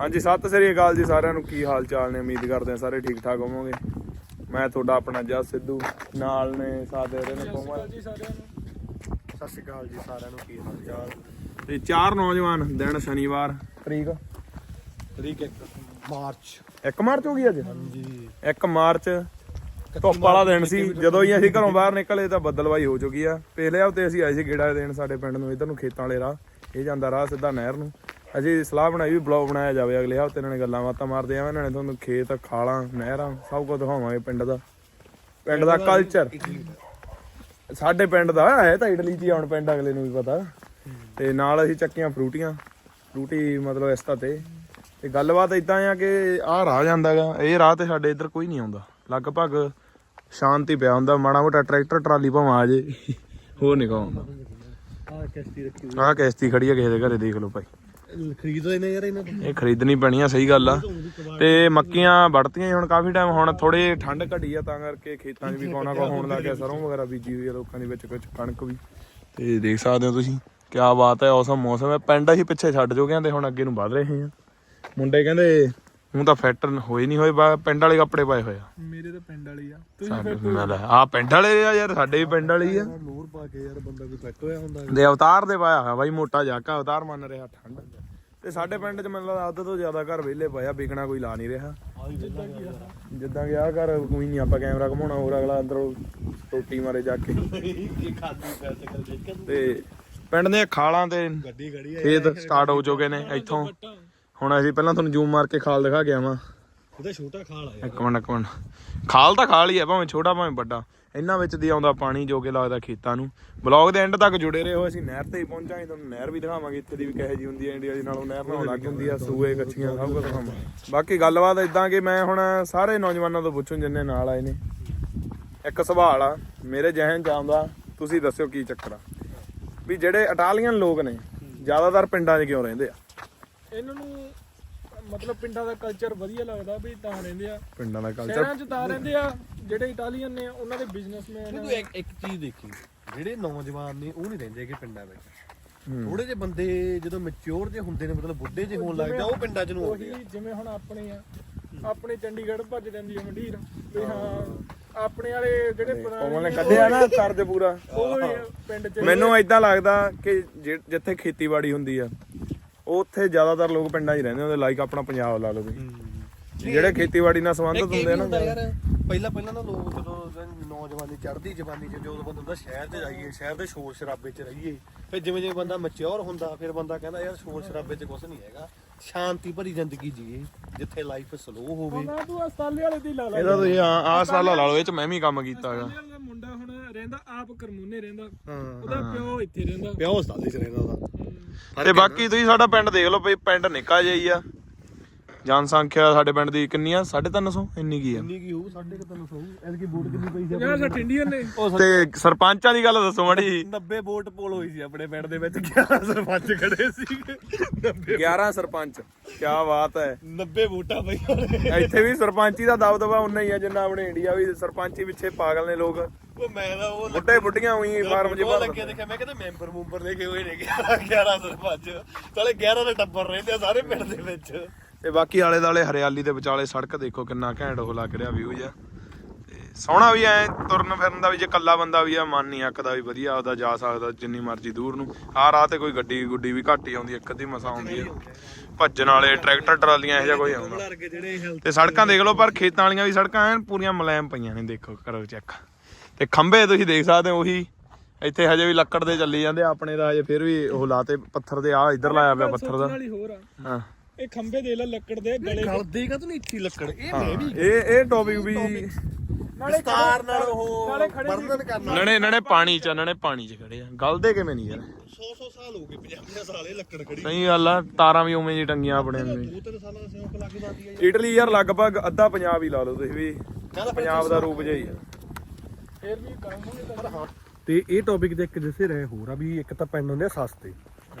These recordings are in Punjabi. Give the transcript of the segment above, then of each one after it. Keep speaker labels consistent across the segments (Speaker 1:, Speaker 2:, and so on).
Speaker 1: ਹਾਂਜੀ ਸਤਿ ਸ੍ਰੀ ਅਕਾਲ ਜੀ ਸਾਰਿਆਂ ਨੂੰ। ਕੀ ਹਾਲ ਚਾਲ ਨੇ? ਉਮੀਦ ਕਰਦੇ ਹਾਂ ਸਾਰੇ ਠੀਕ ਠਾਕ ਹੋਵੋਗੇ। ਮੈਂ ਤੁਹਾਡਾ ਆਪਣਾ ਜਸ ਸਿੱਧੂ ਨਾਲ ਨੇ ਸਾਥ ਦੇ ਰਹੇ ਨੇ ਕੋਮਲ
Speaker 2: ਜੀ ਸਾਰਿਆਂ ਨੂੰ।
Speaker 3: ਸਤਿ ਸ਼੍ਰੀ ਅਕਾਲ ਜੀ ਸਾਰਿਆਂ ਨੂੰ ਕੀ ਹਾਲ ਚਾਲ
Speaker 1: ਤੇ ਚਾਰ ਨੌਜਵਾਨ ਦਿਨ ਸ਼ਨੀਵਾਰ। ਤਰੀਕ?
Speaker 3: ਤਰੀਕ 1 ਮਾਰਚ।
Speaker 1: 1 ਮਾਰਚ ਹੋ ਗਈ ਅੱਜ?
Speaker 3: ਹਾਂਜੀ।
Speaker 1: 1 ਮਾਰਚ। ਧੁੱਪ ਵਾਲਾ ਦਿਨ ਸੀ। ਜਦੋਂ ਹੀ ਅਸੀਂ ਘਰੋਂ ਬਾਹਰ ਨਿਕਲੇ ਤਾਂ ਬੱਦਲਵਾਈ ਹੋ ਚੁੱਕੀ ਆ। ਪਿਛਲੇ ਹਫ਼ਤੇ ਅਸੀਂ ਆਏ ਸੀ ਗੇੜਾ ਦੇਣ ਸਾਡੇ ਪਿੰਡ ਨੂੰ ਇਧਰ ਨੂੰ ਖੇਤਾਂ ਵਾਲੇ ਰਾਹ। ਇਹ ਜਾਂਦਾ ਰਾਹ ਸਿੱਧਾ ਨਹਿਰ ਨੂੰ। ਅਸੀਂ ਸਲਾਹ ਬਣਾਈ ਵੀ ਬਲੌਗ ਬਣਾਇਆ ਜਾਵੇ ਅਗਲੇ ਹਫ਼ਤੇ ਇਹਨਾਂ ਨੇ ਗੱਲਾਂ ਬਾਤਾਂ ਮਾਰਦੇ ਆ ਇਹਨਾਂ ਨੇ ਤੁਹਾਨੂੰ ਖੇਤ ਖਾਲਾਂ ਨਹਿਰਾਂ ਸਭ ਕੁਝ ਦਿਖਾਵਾਂਗੇ ਪਿੰਡ ਦਾ। ਪਿੰਡ ਦਾ ਕਲਚਰ ਸਾਡੇ ਪਿੰਡ ਦਾ ਹੈ ਤਾਂ ਇਟਲੀ ਚ ਹੀ ਆ, ਹੁਣ ਪਿੰਡ ਅਗਲੇ ਨੂੰ ਵੀ ਪਤਾ। ਤੇ ਨਾਲ ਅਸੀਂ ਚੱਕੀਆਂ ਫਰੂਟੀਆਂ ਫਰੂਟੀ ਮਤਲਬ ਇਸ ਤੇ। ਤੇ ਗੱਲਬਾਤ ਇਦਾਂ ਆ ਕਿ ਆਹ ਰਾਹ ਜਾਂਦਾਗਾ ਇਹ ਰਾਹ ਤੇ ਸਾਡੇ ਇੱਧਰ ਕੋਈ ਨਹੀਂ ਆਉਂਦਾ। ਲਗਭਗ ਸ਼ਾਂਤੀ ਪਿਆ ਹੁੰਦਾ ਮਾੜਾ ਮੋਟਾ ਟਰੈਕਟਰ ਟਰਾਲੀ ਭਾਵੇਂ ਆ ਜੇ ਹੋਰ ਨਹੀਂ ਆਉਂਦਾ।
Speaker 3: ਆਹ ਕਿਸ਼ਤੀ ਰੱਖੀ
Speaker 1: ਆਹ ਕਿਸ਼ਤੀ ਖੜੀ ਆ ਕਿਸੇ ਦੇ ਘਰੇ ਦੇਖ ਲਓ ਭਾਈ।
Speaker 3: ਹੋਈ ਖਰੀਦਦੇ ਨੇ ਯਾਰ ਇਹਨਾਂ ਤੋਂ।
Speaker 1: ਇਹ ਖਰੀਦਣੀ ਪੈਣੀ ਆ, ਸਹੀ ਗੱਲ ਆ। ਤੇ ਮੱਕੀਆਂ ਵੜਤੀਆਂ ਹੁਣ ਕਾਫੀ ਟਾਈਮ ਹੁਣ ਥੋੜੇ ਠੰਡ ਘਟੀ ਆ, ਤਾਂ ਕਰਕੇ ਖੇਤਾਂ 'ਚ ਵੀ ਕੋਨਾ ਕੋ ਹੋਣ ਲੱਗ ਗਿਆ ਸਰੋਂ ਵਗੈਰਾ ਬੀਜੀ ਹੋਈ ਆ ਲੋਕਾਂ ਦੇ ਵਿੱਚ ਕੁਝ ਕਣਕ ਵੀ। ਤੇ ਦੇਖ ਸਕਦੇ ਹੋ ਤੁਸੀਂ, ਕਿਆ ਬਾਤ ਹੈ ਔਸਮ ਮੌਸਮ ਹੈ ਪਿੰਡ ਅਸੀਂ ਪਿੱਛੇ ਛੱਡ ਜੋ ਤੇ ਹੁਣ ਅੱਗੇ ਨੂੰ ਵਧ ਰਹੇ ਹਾਂ ਮੁੰਡੇ ਕਹਿੰਦੇ ਹੁਣ ਤਾਂ ਫਿੱਟ ਹੋਏ ਨਹੀਂ ਹੋਏ ਬਾ- ਪਿੰਡ ਵਾਲੇ ਕੱਪੜੇ ਪਾਏ ਹੋਏ ਆ।
Speaker 2: ਮੇਰੇ ਤਾਂ ਪਿੰਡ ਵਾਲੀ ਆ। ਤੁਸੀਂ
Speaker 1: ਸਾਡੇ ਨਾਲ ਆ ਪਿੰਡ ਵਾਲੇ ਆ ਯਾਰ ਸਾਡੇ ਵੀ ਪਿੰਡ ਵਾਲੇ ਹੀ ਆ।
Speaker 3: ਨੂਰ ਪਾ ਕੇ ਯਾਰ ਬੰਦਾ ਕੋਈ ਫਿੱਟ ਹੋਇਆ ਹੁੰਦਾ।
Speaker 1: ਦੇ ਅਵਤਾਰ ਦੇ ਪਾਇਆ ਹੋਇਆ ਬਾਈ ਮੋਟਾ ਜਾਕਾ ਅਵਤਾਰ ਮੰਨ ਰਿਹਾ ਠੰਡ ਤੇ ਸਾਡੇ ਪਿੰਡ 'ਚ ਮੈਨੂੰ ਲੱਗਦਾ ਅੱਧ ਤੋਂ ਜ਼ਿਆਦਾ ਘਰ ਵਿਹਲੇ ਪਏ ਆ ਵਿਕਣਾ ਕੋਈ ਲਾ ਨਹੀਂ ਰਿਹਾ। ਜਿੱਦਾਂ ਕਿ ਆਹ ਘਰ ਕੋਈ ਨਹੀਂ ਆਪਾਂ ਕੈਮਰਾ ਘਮਾਉਣਾ ਹੋਰ ਅਗਲਾ ਅੰਦਰੋਂ ਟੋਟੀ ਮਾਰੇ ਜਾ ਕੇ।
Speaker 3: ਕੀ ਖਾਦੀ ਪੈਸੇ ਕਰ ਦੇਖ
Speaker 1: ਤੇ ਪਿੰਡ ਦੇ ਖਾਲਾਂ ਤੇ
Speaker 3: ਗੱਡੀ ਖੜੀ ਹੈ
Speaker 1: ਖੇਤ ਸਟਾਰਟ ਹੋ ਚੁੱਕੇ ਨੇ ਇੱਥੋਂ। ਹੁਣ ਅਸੀਂ ਪਹਿਲਾਂ ਤੁਹਾਨੂੰ ਜ਼ੂਮ ਮਾਰ ਕੇ ਖਾਲ ਦਿਖਾ ਗਿਆ ਵਾਂ
Speaker 3: ਉਹਦਾ ਛੋਟਾ ਖਾਲ ਆ
Speaker 1: ਇੱਕ ਮਿੰਟ ਇੱਕ ਮਿੰਟ। ਖਾਲ ਤਾਂ ਖਾਲ ਹੀ ਆ ਭਾਵੇਂ ਛੋਟਾ ਭਾਵੇਂ ਵੱਡਾ। ਇਹਨਾਂ ਵਿੱਚ ਦੀ ਆਉਂਦਾ ਪਾਣੀ ਜੋ ਕਿ ਲੱਗਦਾ ਖੇਤਾਂ ਨੂੰ। ਬਲੌਗ ਦੇ ਐਂਡ ਤੱਕ ਜੁੜੇ ਰਹੋ ਅਸੀਂ ਨਹਿਰ ਤੇ ਹੀ ਪਹੁੰਚਾਂਗੇ ਤੁਹਾਨੂੰ ਨਹਿਰ ਵੀ ਦਿਖਾਵਾਂਗੇ ਇੱਥੇ ਦੀ ਵੀ ਕਿਹੋ ਜੀ ਹੁੰਦੀ ਹੈ ਇੰਡੀਆ ਦੀ ਨਾਲੋਂ ਨਹਿਰ ਨਾਲੋਂ ਅਲੱਗ ਹੁੰਦੀ ਆ ਸੂਏ ਕੱਚੀਆਂ ਸਭ ਕੁਝ ਦਿਖਾਵਾਂਗੇ। ਬਾਕੀ ਗੱਲਬਾਤ ਇਦਾਂ ਕਿ ਮੈਂ ਹੁਣ ਸਾਰੇ ਨੌਜਵਾਨਾਂ ਤੋਂ ਪੁੱਛੂੰ ਜਿੰਨੇ ਨਾਲ ਆਏ ਨੇ। ਇੱਕ ਸਵਾਲ ਆ ਮੇਰੇ ਜਹਨ ਚ ਆਉਂਦਾ ਤੁਸੀਂ ਦੱਸਿਓ ਕੀ ਚੱਕਰ ਆ? ਵੀ ਜਿਹੜੇ ਇਟਾਲੀਅਨ ਲੋਕ ਨੇ ਜ਼ਿਆਦਾਤਰ ਪਿੰਡਾਂ 'ਚ ਕਿਉਂ ਰਹਿੰਦੇ ਆ?
Speaker 2: ਇਹਨਾਂ ਨੂੰ ਮਤਲਬ ਪਿੰਡਾਂ ਦਾ ਕਲਚਰ ਵਧੀਆ ਲੱਗਦਾ ਵੀ ਤਾਂ ਰਹਿੰਦੇ ਆ।
Speaker 1: ਪਿੰਡਾਂ ਦਾ ਕਲਚਰ
Speaker 2: ਸ਼ਹਿਰਾਂ 'ਚ ਤਾਂ ਰਹਿੰਦੇ ਆ ਜਿਹੜੇ ਇਟਾਲੀਅਨ ਨੇ ਉਹਨਾਂ ਦੇ ਬਿਜ਼ਨਸਮੈਨ
Speaker 3: ਤੂੰ ਇੱਕ ਇੱਕ ਚੀਜ਼ ਦੇਖੀ। ਜਿਹੜੇ ਨੌਜਵਾਨ ਨੇ ਉਹ ਨਹੀਂ ਰਹਿੰਦੇ ਕਿ ਪਿੰਡਾਂ ਵਿੱਚ। ਥੋੜੇ ਜਿਹੇ ਬੰਦੇ ਜਦੋਂ ਮੈਚੁਰ ਜੇ ਹੁੰਦੇ ਨੇ ਮਤਲਬ ਬੁੱਢੇ ਜੇ ਹੋਣ ਲੱਗ ਜਾ ਉਹ ਪਿੰਡਾਂ 'ਚ ਨੂੰ ਆਉਂਦੇ
Speaker 2: ਉਹੀ
Speaker 3: ਆ।
Speaker 2: ਜਿਵੇਂ ਹੁਣ ਆਪਣੇ ਆ ਆਪਣੇ ਚੰਡੀਗੜ੍ਹ ਭੱਜ ਜਾਂਦੀ ਆ ਮੰਡੀਰ ਵੀ ਹਾਂ। ਆਪਣੇ ਵਾਲੇ ਜਿਹੜੇ
Speaker 1: ਕੋਮਲ ਨੇ
Speaker 2: ਪੁਰਾਣੇ
Speaker 1: ਕੱਢਿਆ ਨਾ ਤਰਜ ਪੂਰਾ।
Speaker 2: ਉਹ ਪਿੰਡ 'ਚ
Speaker 1: ਮੈਨੂੰ ਇਦਾਂ ਲੱਗਦਾ ਕਿ ਜਿ- ਜਿੱਥੇ ਖੇਤੀਬਾੜੀ ਹੁੰਦੀ ਆ ਉੱਥੇ ਜ਼ਿਆਦਾਤਰ ਲੋਕ ਪਿੰਡਾਂ 'ਚ ਹੀ ਰਹਿੰਦੇ ਹੁੰਦੇ ਲਾਈਕ ਆਪਣਾ ਪੰਜਾਬ ਲਾ ਲਓ ਤੁਸੀਂ। ਜਿਹੜੇ ਖੇਤੀਬਾੜੀ ਨਾਲ ਸੰਬੰਧਿਤ ਹੁੰਦੇ ਆ ਨਾ
Speaker 3: ਪਹਿਲਾਂ ਪਹਿਲਾਂ ਨਾ ਲੋਕ ਜਦੋਂ ਨੌਜਵਾਨੀ ਚੜ੍ਹਦੀ ਜਵਾਨੀ ਚ ਜਦੋਂ ਬੰਦਾ ਹੁੰਦਾ ਸ਼ਹਿਰ 'ਚ ਜਾਈਏ ਸ਼ਹਿਰ ਦੇ ਸ਼ੋਰ ਸ਼ਰਾਬੇ 'ਚ ਰਹੀਏ ਫਿਰ ਜਿਵੇਂ ਜਿਵੇਂ ਬੰਦਾ ਮੈਚੁਰ ਹੁੰਦਾ ਫਿਰ ਬੰਦਾ ਕਹਿੰਦਾ ਯਾਰ ਸ਼ੋਰ ਸ਼ਰਾਬੇ 'ਚ ਕੁਝ ਨਹੀਂ ਹੈਗਾ। ਸ਼ਾਂਤੀ ਭਰੀ ਜ਼ਿੰਦਗੀ ਜੀਏ ਜਿੱਥੇ ਲਾਈਫ ਸਲੋ ਹੋਵੇ।
Speaker 2: ਨਾ ਤੂੰ ਅਸਤਾਲੇ ਵਾਲੇ ਦੀ ਲਾ ਲਾ।
Speaker 1: ਇਹਦਾ ਤੁਸੀਂ ਆਹ ਸਾਲਾ ਲਾ ਲਓ ਇਹ 'ਚ ਮੈਂ ਵੀ ਕੰਮ ਕੀਤਾ ਹੈਗਾ।
Speaker 2: ਅਸਤਾਲੇ ਵਾਲਾ ਮੁੰਡਾ ਹੁਣ ਰਹਿੰਦਾ ਆਪ ਕਰਮੂਨੇ ਰਹਿੰਦਾ।
Speaker 3: ਹਾਂ
Speaker 2: ਉਹਦਾ ਪਿਓ ਇੱਥੇ ਰਹਿੰਦਾ।
Speaker 3: ਪਿਆ ਹਸਪਤਾਲ 'ਚ ਰਹਿੰਦਾ ਉਹਦਾ।
Speaker 1: ਤੇ ਬਾਕੀ ਤੁਸੀਂ ਸਾਡਾ ਪਿੰਡ ਦੇਖ ਲਓ ਭਈ ਪਿੰਡ ਨਿੱਕਾ ਜਿਹਾ ਹੀ ਆ। ਜਨਸੰਖਿਆ ਸਾਡੇ ਪਿੰਡ ਦੀ ਕਿੰਨੀ ਆ 350 ਇੰਨੀ ਕੀ ਆ?
Speaker 3: ਕਿੰਨੀ ਕੀ ਹੋਊ? ਸਾਢੇ ਕੁ ਤਿੰਨ ਸੌ ਐਤਕੀ ਵੋਟ ਕਿੰਨੀ ਪਈ ਸੀ
Speaker 2: ਯਾਰ ਸੱਠ ਇੰਡੀਅਨ ਨੇ।
Speaker 1: ਤੇ ਸਰਪੰਚਾਂ ਦੀ ਗੱਲ ਦੱਸੋ ਮੜੀ
Speaker 3: 90 ਵੋਟ ਪੋਲ ਹੋਈ ਸੀ ਆਪਣੇ ਪਿੰਡ ਦੇ ਵਿੱਚ। 11 ਸਰਪੰਚ ਖੜੇ ਸੀਗੇ। 90
Speaker 1: 11 ਸਰਪੰਚ। ਕੀ ਬਾਤ ਹੈ।
Speaker 3: 90 ਵੋਟਾਂ ਪਈਆਂ ਨੇ।
Speaker 1: ਇੱਥੇ ਵੀ ਸਰਪੰਚੀ ਦਾ ਦਬਦਬਾ ਉਨਾ ਹੀ ਆ ਜਿੰਨਾ ਆਪਣੇ ਇੰਡੀਆ ਵੀ ਸਰਪੰਚੀ ਪਿੱਛੇ ਪਾਗਲ ਨੇ ਲੋਕ।
Speaker 3: ਉਹ ਮੈਂ ਤਾਂ ਉਹ
Speaker 1: ਬੁੱਢੇ ਬੁੱਢੀਆਂ ਹੋਈ ਫਾਰਮ ਜੇ ਭਰ
Speaker 3: ਲੱਗੇ ਦੇਖਿਆ ਮੈਂ ਕਹਿੰਦਾ ਮੈਂਬਰ ਮੂੰਬਰ ਲੈ ਕੇ ਹੋਏ ਨੇ 11 ਸਰਪੰਚ। ਚਲੇ 11 ਦੇ ਟੱਬਰ ਰਹਿੰਦੇ ਆ ਸਾਰੇ ਪਿੰਡ ਦੇ ਵਿੱਚ।
Speaker 1: ਤੇ ਬਾਕੀ ਆਲੇ ਦਾਲੇ ਹਰਿਆਲੀ ਦੇ ਵਿਚਾਲੇ ਸੜਕ ਦੇਖੋ ਕਿੰਨਾ ਘੈਂਟ ਉਹ ਲੱਗ ਰਿਹਾ ਵਿਊ ਜਿਹਾ। ਤੇ ਸੋਹਣਾ ਵੀ ਐ ਤੁਰਨ ਫਿਰਨ ਦਾ ਵੀ ਜੇ ਕੱਲਾ ਬੰਦਾ ਵੀ ਆ ਮਨ ਨਹੀਂ ਅੱਕਦਾ ਵੀ ਵਧੀਆ ਉਹਦਾ ਜਾ ਸਕਦਾ ਜਿੰਨੀ ਮਰਜ਼ੀ ਦੂਰ ਨੂੰ। ਆਹ ਰਾਹ ਤੇ ਕੋਈ ਗੱਡੀ ਗੁੱਡੀ ਵੀ ਘੱਟ ਹੀ ਆਉਂਦੀ ਇੱਕ ਅੱਧੀ ਮਸਾ ਆਉਂਦੀ ਆ ਭੱਜਣ ਵਾਲੇ ਟਰੈਕਟਰ ਟਰਾਲੀਆਂ ਇਹੋ ਜਿਹਾ ਕੋਈ ਆਉਂਦਾ। ਤੇ ਸੜਕਾਂ ਦੇਖ ਲਓ ਪਰ ਖੇਤਾਂ ਵਾਲੀਆਂ ਵੀ ਸੜਕਾਂ ਐਨ ਪੂਰੀਆਂ ਮੁਲਾਇਮ ਪਈਆਂ ਨੇ ਦੇਖੋ ਕਰੋ ਚੈੱਕ ਤੇ ਖੰਭੇ ਤੁਸੀਂ ਦੇਖ ਸਕਦੇ ਹੋ ਉਹੀ ਇੱਥੇ ਹਜੇ ਵੀ ਲੱਕੜ ਦੇ ਚੱਲੀ ਜਾਂਦੇ ਆ, ਆਪਣੇ ਦਾ ਹਜੇ ਫਿਰ ਵੀ ਉਹ ਲਾਤੇ ਪੱਥਰ ਦੇ ਆ ਇੱਧਰ ਲਾਇਆ ਪਿਆ ਪੱਥਰ ਦਾ।
Speaker 2: ਆ।
Speaker 1: ਹਾਂ।
Speaker 2: ਇਹ ਖੰਭੇ ਦੇ ਲੈ ਲੱਕੜ ਦੇ ਗਲੇ
Speaker 3: ਗਲ ਦੇਗਾ ਤੂੰ ਇੱਥੀ ਲੱਕੜ? ਇਹ ਮੈਂ ਵੀ
Speaker 1: ਇਹ ਇਹ ਟੌਪਿਕ ਵੀ
Speaker 2: ਨਾਲੇ
Speaker 3: ਸਤਾਰ ਨਾਲ ਉਹ
Speaker 2: ਨਾਲੇ ਖੜੇ
Speaker 3: ਵਰਣਨ ਕਰਨਾ।
Speaker 1: ਨਣੇ ਨਣੇ ਪਾਣੀ ਚ ਨਣੇ ਪਾਣੀ ਚ ਖੜੇ ਆ। ਗਲਦੇ ਕਿਵੇਂ ਨਹੀਂ ਯਾਰ?
Speaker 3: 100 100 ਸਾਲ ਹੋ ਗਏ 50 ਸਾਲ ਇਹ ਲੱਕੜ ਖੜੀ।
Speaker 1: ਸਹੀ ਗੱਲ ਆ ਤਾਰਾਂ ਵੀ ਉਵੇਂ ਜੀ ਟੰਗੀਆਂ ਆਪਣੇ ਨੂੰ ਵੀ।
Speaker 3: ਦੋ ਤਿੰਨ ਸਾਲਾਂ ਦਾ ਸਿਉਂਕ ਲੱਗ ਜਾਂਦੀ ਹੈ
Speaker 1: ਇਟਲੀ ਯਾਰ ਲਗਭਗ ਅੱਧਾ ਪੰਜਾਬ ਹੀ ਲਾ ਲਓ ਤੁਸੀਂ ਵੀ। ਪੰਜਾਬ ਦਾ ਰੂਪ ਜਿਹਾ ਹੀ ਆ।
Speaker 2: ਫੇਰ ਵੀ ਹੋਣੇ ਤਾਂ।
Speaker 3: ਹਾਂ। ਤੇ ਇਹ ਟੌਪਿਕ ਦੇ ਇੱਕ ਜਿਸੇ ਰਹੇ ਹੋਰ ਆ ਵੀ ਇੱਕ ਤਾਂ ਪਿੰਡ ਹੁੰਦੇ ਆ ਸਸਤੇ।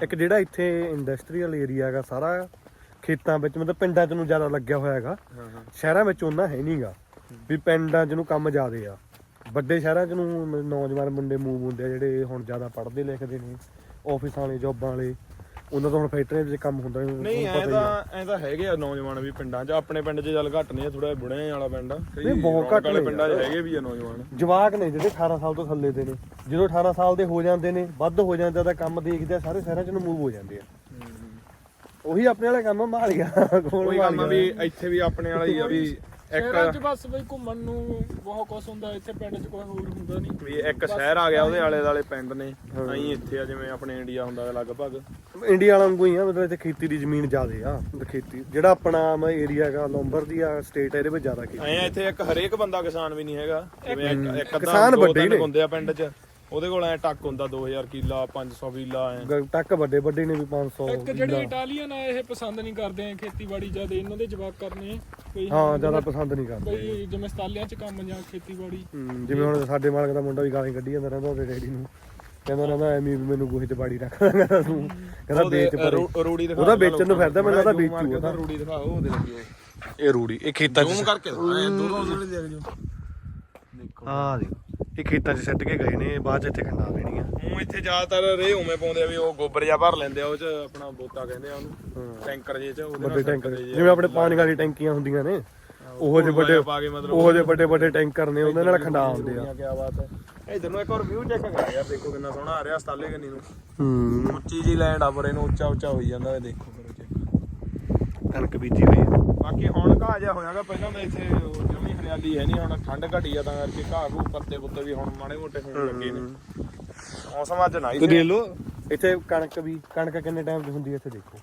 Speaker 3: ਇੱਕ ਜਿਹੜਾ ਇੱਥੇ ਇੰਡਸਟਰੀਅਲ ਏਰੀਆ ਹੈਗਾ ਸਾਰਾ ਖੇਤਾਂ ਵਿੱਚ ਮਤਲਬ ਪਿੰਡਾਂ 'ਚ ਨੂੰ ਜ਼ਿਆਦਾ ਲੱਗਿਆ ਹੋਇਆ ਹੈਗਾ। ਸ਼ਹਿਰਾਂ ਵਿੱਚ ਉਹਨਾਂ ਹੈ ਨਹੀਂਗਾ ਵੀ ਪਿੰਡਾਂ 'ਚ ਨੂੰ ਕੰਮ ਜ਼ਿਆਦੇ ਆ। ਵੱਡੇ ਸ਼ਹਿਰਾਂ 'ਚ ਨੂੰ ਨੌਜਵਾਨ ਮੁੰਡੇ ਮੂਵ ਹੁੰਦੇ ਆ ਜਿਹੜੇ ਹੁਣ ਜ਼ਿਆਦਾ ਪੜ੍ਹਦੇ ਲਿਖਦੇ ਨੇ ਆਫਿਸਾਂ ਵਾਲੇ ਜੌਬਾਂ ਵਾਲੇ ਉਹਨਾਂ ਤੋਂ ਹੁਣ ਫੈਕਟਰੀਆਂ 'ਚ ਕੰਮ ਹੁੰਦਾ ਨੀ,
Speaker 1: ਨਹੀਂ ਐ। ਤਾਂ ਐ ਤਾਂ ਹੈਗੇ ਆ ਨੌਜਵਾਨ ਵੀ ਪਿੰਡਾਂ 'ਚ ਆਪਣੇ ਪਿੰਡ 'ਚ ਚੱਲ ਘੱਟ ਨਹੀਂ ਥੋੜਾ ਬੁੜੇ ਵਾਲਾ ਪਿੰਡ ਆ।
Speaker 3: ਨਹੀਂ, ਬਹੁਤ ਘੱਟ
Speaker 1: ਵਾਲੇ
Speaker 3: ਨੇ
Speaker 1: ਪਿੰਡਾਂ 'ਚ। ਹੈਗੇ ਵੀ ਆ ਨੌਜਵਾਨ।
Speaker 3: ਜਵਾਕ ਨੇ ਜਿਹੜੇ 18 ਸਾਲ ਤੋਂ ਥੱਲੇ ਦੇ ਨੇ ਜਦੋਂ 18 ਸਾਲ ਦੇ ਹੋ ਜਾਂਦੇ ਨੇ ਵੱਧ ਹੋ ਜਾਂਦਾ ਤਾਂ ਕੰਮ ਦੇਖਦੇ ਆ ਸਾਰੇ ਸ਼ਹਿਰਾਂ 'ਚ ਨੂੰ ਮੂਵ ਹੋ ਜਾਂਦੇ ਆ। ਉਹੀ ਆਪਣੇ ਵਾਲਾ ਕੰਮ ਮਾਰ ਗਿਆ ਕੋਲ
Speaker 1: ਕੋਈ ਕੰਮ ਵੀ ਇੱਥੇ ਵੀ ਆਪਣੇ ਵਾਲਾ ਹੀ ਆ ਵੀ
Speaker 2: ਸ਼ਹਿਰਾਂ 'ਚ
Speaker 1: ਇੱਕ
Speaker 2: ਬਸ ਬਈ ਘੁੰਮਣ ਨੂੰ ਬਹੁਤ ਕੁਛ ਹੁੰਦਾ ਇੱਥੇ ਪਿੰਡ 'ਚ ਕੋਈ ਹੋਰ ਹੁੰਦਾ ਨਹੀਂ
Speaker 1: ਵੀ ਇੱਕ ਸ਼ਹਿਰ ਆ ਗਿਆ ਉਹਦੇ ਆਲੇ ਦਾਲੇ ਪਿੰਡ ਨੇ। ਅਸੀਂ ਇੱਥੇ ਆ ਜਿਵੇਂ ਆਪਣੇ ਇੰਡੀਆ ਹੁੰਦਾ ਹੈ ਲਗਭਗ।
Speaker 3: ਇੰਡੀਆ ਵਾਲਾ ਵਾਂਗੂ ਹੀ ਆ ਮਤਲਬ ਇੱਥੇ ਖੇਤੀ ਦੀ ਜ਼ਮੀਨ ਜ਼ਿਆਦੇ ਆ ਤੇ ਖੇਤੀ। ਜਿਹੜਾ ਆਪਣਾ ਏਰੀਆ ਹੈਗਾ ਲੰਬਰ ਦੀ ਆ ਸਟੇਟ ਇਹਦੇ ਵਿੱਚ ਜ਼ਿਆਦਾ ਖੇਤੀ
Speaker 1: ਐ ਇੱਥੇ ਇੱਕ ਹਰੇਕ ਬੰਦਾ ਕਿਸਾਨ ਵੀ ਨਹੀਂ ਹੈਗਾ। ਜਿਵੇਂ ਇੱਕ ਇੱਕ ਅੱਧਾ
Speaker 3: ਕਿਸਾਨ
Speaker 1: ਦੋ
Speaker 3: ਵੱਡੇ
Speaker 1: ਤਿੰਨ
Speaker 3: ਨੇ।
Speaker 1: ਹੁੰਦੇ ਆ ਪਿੰਡ 'ਚ। ਉਹਦੇ ਕੋਲ ਐ ਟੱਕ ਹੁੰਦਾ 2000 ਕਿੱਲਾ 500 ਕਿੱਲਾ ਐ।
Speaker 3: ਗ- ਟੱਕ ਵੱਡੇ ਵੱਡੇ ਨੇ ਵੀ 500
Speaker 2: ਇੱਕ ਜਿਹੜੇ ਇਟਾਲੀਅਨ ਆ ਇਹ ਪਸੰਦ ਨਹੀਂ ਕਰਦੇ ਆ ਖੇਤੀਬਾੜੀ ਜ਼ਿਆਦਾ ਇਹਨਾਂ ਦੇ ਜਵਾਬ ਕਰਨੇ ਕੋਈ
Speaker 3: ਹਾਂ ਜ਼ਿਆਦਾ ਪਸੰਦ ਨਹੀਂ ਕਰਦੇ।
Speaker 2: ਬਈ ਜਿਵੇਂ ਸਤਾਲਿਆਂ 'ਚ ਕੰਮ ਜਾਂ ਖੇਤੀਬਾੜੀ।
Speaker 3: ਹਮ, ਜਿਵੇਂ ਹੁਣ ਸਾਡੇ ਮਾਲਕ ਦਾ ਮੁੰਡਾ ਵੀ ਗਾਲਾਂ ਕੱਢੀ ਜਾਂਦਾ ਰਹਿੰਦਾ ਉਹਦੇ ਡੈਡੀ ਨੂੰ। ਕਹਿੰਦਾ ਰਹਿੰਦਾ ਐਵੇਂ ਵੀ ਮੈਨੂੰ ਗੋਹੇ 'ਚ ਬਾੜੀ ਰੱਖ ਲੈਂਦਾ ਤੂੰ। ਕਹਿੰਦਾ ਵੇਚ ਪਰੇ।
Speaker 1: ਰੂੜੀ ਦਿਖਾ
Speaker 3: ਉਹਦਾ ਵੇਚਣ ਨੂੰ ਫਿਰਦਾ, ਮੈਨੂੰ ਲੱਗਦਾ ਵੇਚੂ ਉਹਦਾ।
Speaker 1: ਰੂੜੀ ਦਿਖਾਓ ਉਹਦੇ ਲੱਗੀ
Speaker 3: ਇਹ ਰੂੜੀ ਇਹ ਖੇਤਾਂ
Speaker 1: ਜ਼ੂਮ ਕਰਕੇ ਦਿਖਾ ਐ ਦੋਨੋਂ ਜਿਹੜੇ ਦੇਖ ਜੋ
Speaker 3: ਹਾਂ ਦੇਖੋ। ਇਹ ਖੇਤਾਂ 'ਚ ਸੱਟ ਕੇ ਗਏ ਨੇ ਬਾਅਦ 'ਚ ਇੱਥੇ ਖੰਡਾ ਦੇਣੀਆਂ।
Speaker 1: ਉਹ ਇੱਥੇ ਜ਼ਿਆਦਾਤਰ ਰੇ ਉਵੇਂ ਪਾਉਂਦੇ ਆ ਵੀ ਉਹ ਗੋਬਰ ਜਿਹਾ ਭਰ ਲੈਂਦੇ ਆ ਉਹ ਚ ਆਪਣਾ ਬੋਤਾ ਕਹਿੰਦੇ ਆ ਉਹਨੂੰ। ਟੈਂਕਰ ਜੇ ਚ
Speaker 3: ਵੱਡੇ ਟੈਂਕਰ। ਜਿਵੇਂ ਆਪਣੇ ਪਾਣੀ ਵਾਲੀ ਟੈਂਕੀਆਂ ਹੁੰਦੀਆਂ ਨੇ ਉਹੋ ਜਿਹੇ ਵੱਡੇ
Speaker 1: ਪਾ ਕੇ ਮਤਲਬ
Speaker 3: ਉਹੋ ਜਿਹੇ ਵੱਡੇ ਵੱਡੇ ਟੈਂਕਰ ਨੇ ਉਹਨਾਂ ਨਾਲ ਖੰਡਾ ਹੁੰਦੇ ਆ।
Speaker 1: ਕੀ ਬਾਤ ਹੈ। ਇਧਰ ਨੂੰ ਇੱਕ ਹੋਰ ਵਿਊ ਚੈੱਕ ਕਰਾ ਯਾਰ ਦੇਖੋ ਕਿੰਨਾ ਸੋਹਣਾ ਆ ਰਿਹਾ ਸਤਾਲੇ ਕੰਨੀ ਨੂੰ।
Speaker 3: ਹੂੰ।
Speaker 1: ਉੱਚੀ ਜੀ ਲੈਂਡ ਆ ਪਰੇ ਨੂੰ ਉੱਚਾ ਉੱਚਾ ਹੋਈ ਜਾਂਦਾ ਇਹ ਦੇਖੋ।
Speaker 3: ਕਣਕ ਬੀਜੀ ਹੋਈ ਆ
Speaker 1: ਬਾਕੀ ਹੁਣ ਘਾਹ ਜਿਹਾ ਹੋਇਆਗਾ ਪਹਿਲਾਂ ਤਾਂ ਇੱਥੇ ਜਮੀ ਹਰਿਆਲੀ ਹੈ ਨਹੀਂ ਹੁਣ ਠੰਡ ਘਟੀ ਆ ਤਾਂ ਕਰਕੇ ਘਾਹ ਘੂ ਪੱਤੇ ਪੁੱਤੇ ਵੀ ਹੁਣ ਮਾੜੇ ਮੋਟੇ ਹੋਣ ਲੱਗੇ ਨੇ। ਮੌਸਮ ਅੱਜ ਨਾਈਸ
Speaker 3: ਤੇ ਦੇਖ ਲਓ ਇੱਥੇ ਕਣਕ ਵੀ ਕਣਕ ਕਿੰਨੇ ਟਾਈਮ 'ਚ ਹੁੰਦੀ ਹੈ ਇੱਥੇ ਦੇਖੋ?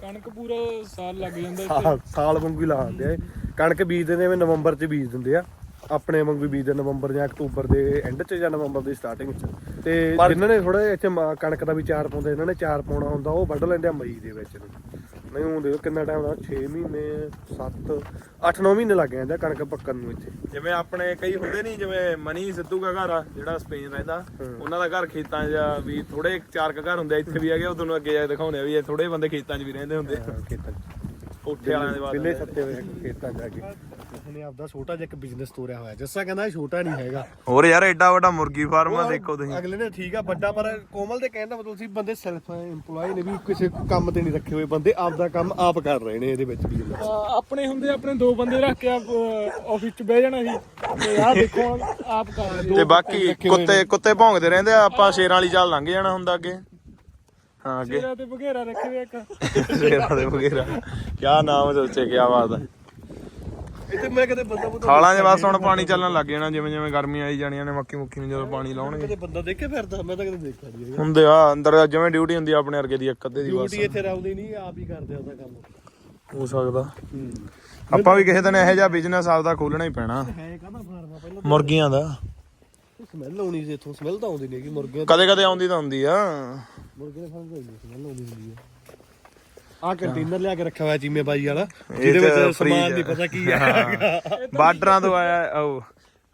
Speaker 2: ਕਣਕ ਪੂਰਾ ਸਾਲ ਲੱਗ ਜਾਂਦਾ ਇੱਥੇ।
Speaker 3: ਸਾਲ ਸਾਲ ਵਾਂਗੂ ਹੀ ਲਾਉਂਦੇ ਆ ਇਹ। ਕਣਕ ਬੀਜਦੇ ਨੇ ਵੀ ਨਵੰਬਰ 'ਚ ਬੀਜ ਦਿੰਦੇ ਆ। ਆਪਣੇ ਵਾਂਗੂ ਹੀ ਬੀਜਦੇ ਨਵੰਬਰ ਜਾਂ ਅਕਤੂਬਰ ਦੇ ਐਂਡ 'ਚ ਜਾਂ ਨਵੰਬਰ ਦੀ ਸਟਾਰਟਿੰਗ 'ਚ। ਤੇ ਜਿਨ੍ਹਾਂ ਨੇ ਥੋੜਾ ਇੱਥੇ ਮ- ਕਣਕ ਦਾ ਵੀ ਚਾਰ ਪਾਉਂਦੇ ਇਹਨਾਂ ਨੇ ਚਾਰ ਪਾਉਣਾ ਹੁੰਦਾ ਉਹ ਵੱਢ ਲੈਂਦੇ ਆ ਮਈ ਦੇ ਵਿੱਚ। ਨੂੰ ਨਹੀਂ ਹੁਣ ਦੇਖੋ ਕਿੰਨਾ ਟਾਈਮ ਦਾ 6 ਮਹੀਨੇ 7 8-9 ਮਹੀਨੇ ਲੱਗ ਜਾਂਦੇ ਕਣਕ ਪੱਕਣ ਨੂੰ ਇੱਥੇ।
Speaker 1: ਜਿਵੇਂ ਆਪਣੇ ਕਈ ਹੁੰਦੇ ਨਹੀਂ ਜਿਵੇਂ ਮਨੀ ਸਿੱਧੂ ਦਾ ਘਰ ਆ ਜਿਹੜਾ ਸਪੇਨ ਰਹਿੰਦਾ ਉਹਨਾਂ ਦਾ ਘਰ ਖੇਤਾਂ 'ਚ ਵੀ ਥੋੜੇ ਚਾਰ ਕੁ ਘਰ ਹੁੰਦੇ ਇੱਥੇ ਵੀ ਹੈਗੇ ਉਹ ਤੁਹਾਨੂੰ ਅੱਗੇ ਜਾ ਕੇ ਦਿਖਾਉਂਦੇ ਆ ਵੀ ਇਹ ਥੋੜੇ ਬੰਦੇ ਖੇਤਾਂ 'ਚ ਵੀ ਰਹਿੰਦੇ ਹੁੰਦੇ ਆ।
Speaker 3: ਖੇਤਾਂ 'ਚ।
Speaker 1: ਕੋਠੇ ਵਾਲਿਆਂ ਦੇ
Speaker 3: ਬਿੱਲੇ
Speaker 1: ਬਾਅਦ
Speaker 3: ਸੱਤੇ ਹੋਏ ਖੇਤਾਂ 'ਚ ਜਾ ਕੇ। ਉਹਨੇ ਆਪਦਾ ਛੋਟਾ ਜਿਹਾ ਇੱਕ ਬਿਜ਼ਨਸ ਤੋਰਿਆ ਹੋਇਆ। ਜੱਸਾ ਕਹਿੰਦਾ ਇਹ ਛੋਟਾ ਨਹੀਂ ਹੈਗਾ।
Speaker 1: ਹੋਰ ਯਾਰ ਐਡਾ ਵੱਡਾ ਮੁਰਗੀ ਫਾਰਮ ਆ ਦੇਖੋ ਤੁਸੀਂ।
Speaker 3: ਅਗਲੇ ਨੇ ਠੀਕ ਆ ਵੱਡਾ ਪਰ ਕੋਮਲ ਦੇ ਕਹਿਣ ਦਾ ਮਤਲਬ ਸੀ ਬੰਦੇ ਸੈਲਫ EMPLOYE ਨੇ ਵੀ ਕਿਸੇ ਕੰਮ ਤੇ ਨਹੀਂ ਰੱਖੇ ਹੋਏ। ਬੰਦੇ ਆਪਦਾ ਕੰਮ ਆਪ ਕਰ ਰਹੇ ਨੇ ਇਹਦੇ ਵਿੱਚ ਵੀ।
Speaker 2: ਅਹ ਆਪਣੇ ਹੁੰਦੇ ਆਪਣੇ ਦੋ ਬੰਦੇ ਰੱਖ ਕੇ ਆਫਿਸ 'ਚ ਬਹਿ ਜਾਣਾ ਸੀ। ਤੇ ਆਹ ਦੇਖੋ ਹੁਣ ਆਪ ਕਰ ਰਹੇ
Speaker 1: ਤੇ ਬਾਕੀ ਕੁੱਤੇ ਕੁੱਤੇ ਭੌਂਕਦੇ ਰਹਿੰਦੇ ਆ ਆਪਾਂ ਸ਼ੇਰਾਂ ਵਾਲੀ ਚਾਲ ਲੰਘ ਜਾਣਾ ਹੁੰਦਾ ਅੱਗੇ। ਹਾਂ ਅੱਗੇ।
Speaker 2: ਤੇਰਾ ਤੇ ਬਘੇਰਾ ਰੱਖੇ ਹੋਏ ਇੱਕ।
Speaker 1: ਸ਼ੇਰਾਂ ਦੇ ਵਗੈਰਾ ਕੀ ਨਾਮ ਸੋਚੇ ਕੀ ਬਾਤ ਹੈ।
Speaker 3: ਇੱਥੇ ਮੈਂ ਕਦੇ ਬੰਦਾ ਬੰਦਾ
Speaker 1: ਖਾਲਾਂ 'ਚ ਬਸ ਹੁਣ ਪਾਣੀ ਚੱਲਣ ਲੱਗ ਜਾਣਾ ਜਿਵੇਂ ਜਿਵੇਂ ਗਰਮੀ ਆਈ ਜਾਣੀਆਂ ਨੇ ਮੱਕੀ ਮੁੱਕੀ ਨੂੰ ਜਦੋਂ ਪਾਣੀ ਲਾਉਣਗੇ।
Speaker 3: ਕਦੇ ਬੰਦਾ ਦੇਖੇ ਫਿਰਦਾ ਮੈਂ ਤਾਂ ਕਦੇ ਦੇਖਿਆ ਨਹੀਂ ਹੈਗਾ।
Speaker 1: ਹੁੰਦੇ ਆ ਅੰਦਰ ਜਿਵੇਂ ਡਿਊਟੀ ਹੁੰਦੀ ਆ ਆਪਣੇ ਵਰਗੇ ਦੀ ਇੱਕ ਅੱਧੇ ਦੀ ਬਸ।
Speaker 3: ਡਿਊਟੀ ਇੱਥੇ ਰਹਉਂਦੇ ਨਹੀਂ ਆਪ ਹੀ ਕਰਦੇ ਉਹਦਾ ਕੰਮ।
Speaker 1: ਹੋ ਸਕਦਾ। ਆਪਾਂ ਵੀ ਕਿਸੇ ਦਿਨ ਇਹੋ ਜਿਹਾ ਬਿਜ਼ਨਸ ਆਪਦਾ ਖੋਲਣਾ ਹੀ ਪੈਣਾ।
Speaker 3: ਹੈ ਕਾਹਦਾ ਫਾਰਮ ਆ? ਪਹਿਲਾਂ
Speaker 1: ਮੁਰਗੀਆਂ ਦਾ।
Speaker 3: ਸਮੈਲ ਆਉਣੀ ਸੀ ਇੱਥੋਂ ਸਮੈਲ ਤਾਂ ਆਉਂਦੀ ਨਹੀਂ ਕਿ ਮੁਰਗੀਆਂ
Speaker 1: ਕਦੇ ਕਦੇ ਆਉਂਦੀ ਤਾਂ ਹੁੰਦੀ ਆ।
Speaker 3: ਮੁਰਗੇ ਦੇ ਫਾਰਮ ਤੋਂ ਸਮੈਲ ਆਉਂਦੀ ਹੁੰਦੀ ਹੈ ਆਹ ਕੰਟੇਨਰ ਲਿਆ ਕੇ ਰੱਖਿਆ ਹੋਇਆ ਚੀਮੇ ਬਾਈ ਵਾਲਾ ਜਿਹਦੇ ਵਿੱਚ ਸਮਾਨ ਨਹੀਂ
Speaker 1: ਆ।
Speaker 3: ਪਤਾ ਕੀ ਹੈ।
Speaker 1: ਬਾਰਡਰਾਂ ਤੋਂ ਆਇਆ ਉਹ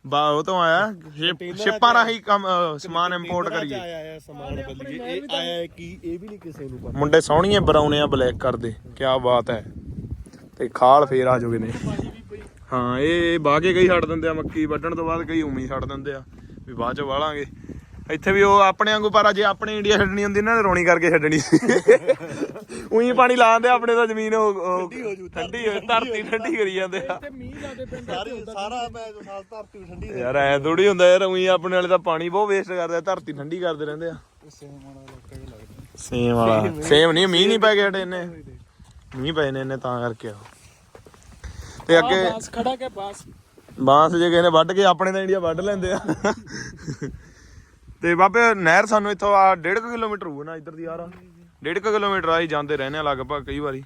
Speaker 1: ਬਾ ਉਹ ਤੋਂ ਆਇਆ। ਸ਼ਿਪ- ਸ਼ਿਪਾਂ ਰਾਹੀਂ ਕੰਮ ਅਹ, ਸਮਾਨ ਇੰਪੋਰਟ ਕਰੀਏ।
Speaker 3: ਆਇਆ ਆਇਆ ਸਮਾਨ ਬਦਲੀਏ ਇਹ ਆਇਆ ਹੈ ਕੀ ਇਹ ਵੀ ਨਹੀਂ ਕਿਸੇ ਨੂੰ ਪਤਾ।
Speaker 1: ਮੁੰਡੇ ਸੋਹਣੀਆਂ ਬਰਾਉਨੇ ਆ ਬਲੈਕ ਕਰਦੇ। ਕੀ ਬਾਤ ਹੈ। ਤੇ ਖਾਲ ਫੇਰ ਆ ਜੋਗੇ ਨੇ। ਹਾਂ ਇਹ ਬਾਹ ਕੇ ਕਈ ਛੱਡ ਦਿੰਦੇ ਆ ਮੱਕੀ ਵੱਢਣ ਤੋਂ ਬਾਅਦ ਕਈ ਉਮੀ ਛੱਡ ਦਿੰਦੇ ਆ। ਵੀ ਬਾਅਦ ਚ ਵਾਲਾਂਗੇ। ਇੱਥੇ ਵੀ ਉਹ ਆਪਣੇ ਵਾਂਗੂ ਪਰ ਜੇ ਆਪਣੇ ਇੰਡੀਆ ਛੱਡਣੀ ਹੁੰਦੀ ਇਹਨਾਂ ਨੇ ਰੋਣੀ ਕਰਕੇ ਛੱਡਣੀ। ਉਹੀ ਪਾਣੀ ਲਾਉਂਦੇ ਆਪਣੇ ਤਾਂ ਜ਼ਮੀਨ ਉਹ ਠੰਡੀ ਹੋ ਧਰਤੀ ਠੰਡੀ ਕਰੀ ਜਾਂਦੇ ਆ।
Speaker 2: ਤੇ ਮੀਂਹ ਲਾਦੇ ਪਿੰਡ
Speaker 3: ਸਾਰੀ ਸਾਰਾ ਮੈਂ ਸਾਲ ਧਰਤੀ ਠੰਡੀ
Speaker 1: ਯਾਰ ਐ ਥੋੜੀ ਹੁੰਦਾ ਯਾਰ ਉਹੀ ਆਪਣੇ ਵਾਲੇ ਤਾਂ ਪਾਣੀ ਬਹੁਤ ਵੇਸਟ ਕਰਦੇ ਆ ਧਰਤੀ ਠੰਡੀ ਕਰਦੇ ਰਹਿੰਦੇ ਆ। ਸੇਮ ਵਾਲਾ ਸੇਮ ਨਹੀਂ ਮੀਂਹ ਨਹੀਂ ਪੈ ਗਿਆ ਡੇ ਇਹਨੇ ਮੀਂਹ ਪਏ ਨੇ ਇਹਨੇ ਤਾਂ ਕਰਕੇ ਆ। ਤੇ ਅੱਗੇ
Speaker 2: ਬਾਸ ਖੜਾ ਕੇ ਬਾਸ?
Speaker 1: ਬਾਂਸ ਜੇ ਕਿਸੇ ਨੇ ਵੱਢ ਕੇ ਆਪਣੇ ਤਾਂ ਇੰਡੀਆ ਵੱਢ ਲੈਂਦੇ ਆ। ਤੇ ਬਾਬੇ ਨਹਿਰ ਸਾਨੂੰ ਇੱਥੋਂ ਆ 1.5 ਕਿਲੋਮੀਟਰ ਹੋਊ ਨਾ ਇੱਧਰ ਦੀ ਯਾਰ। 1.5 ਕਿਲੋਮੀਟਰ ਆਈ ਜਾਂਦੇ ਰਹਿੰਦੇ ਆ ਲਗਭਗ ਕਈ ਵਾਰੀ।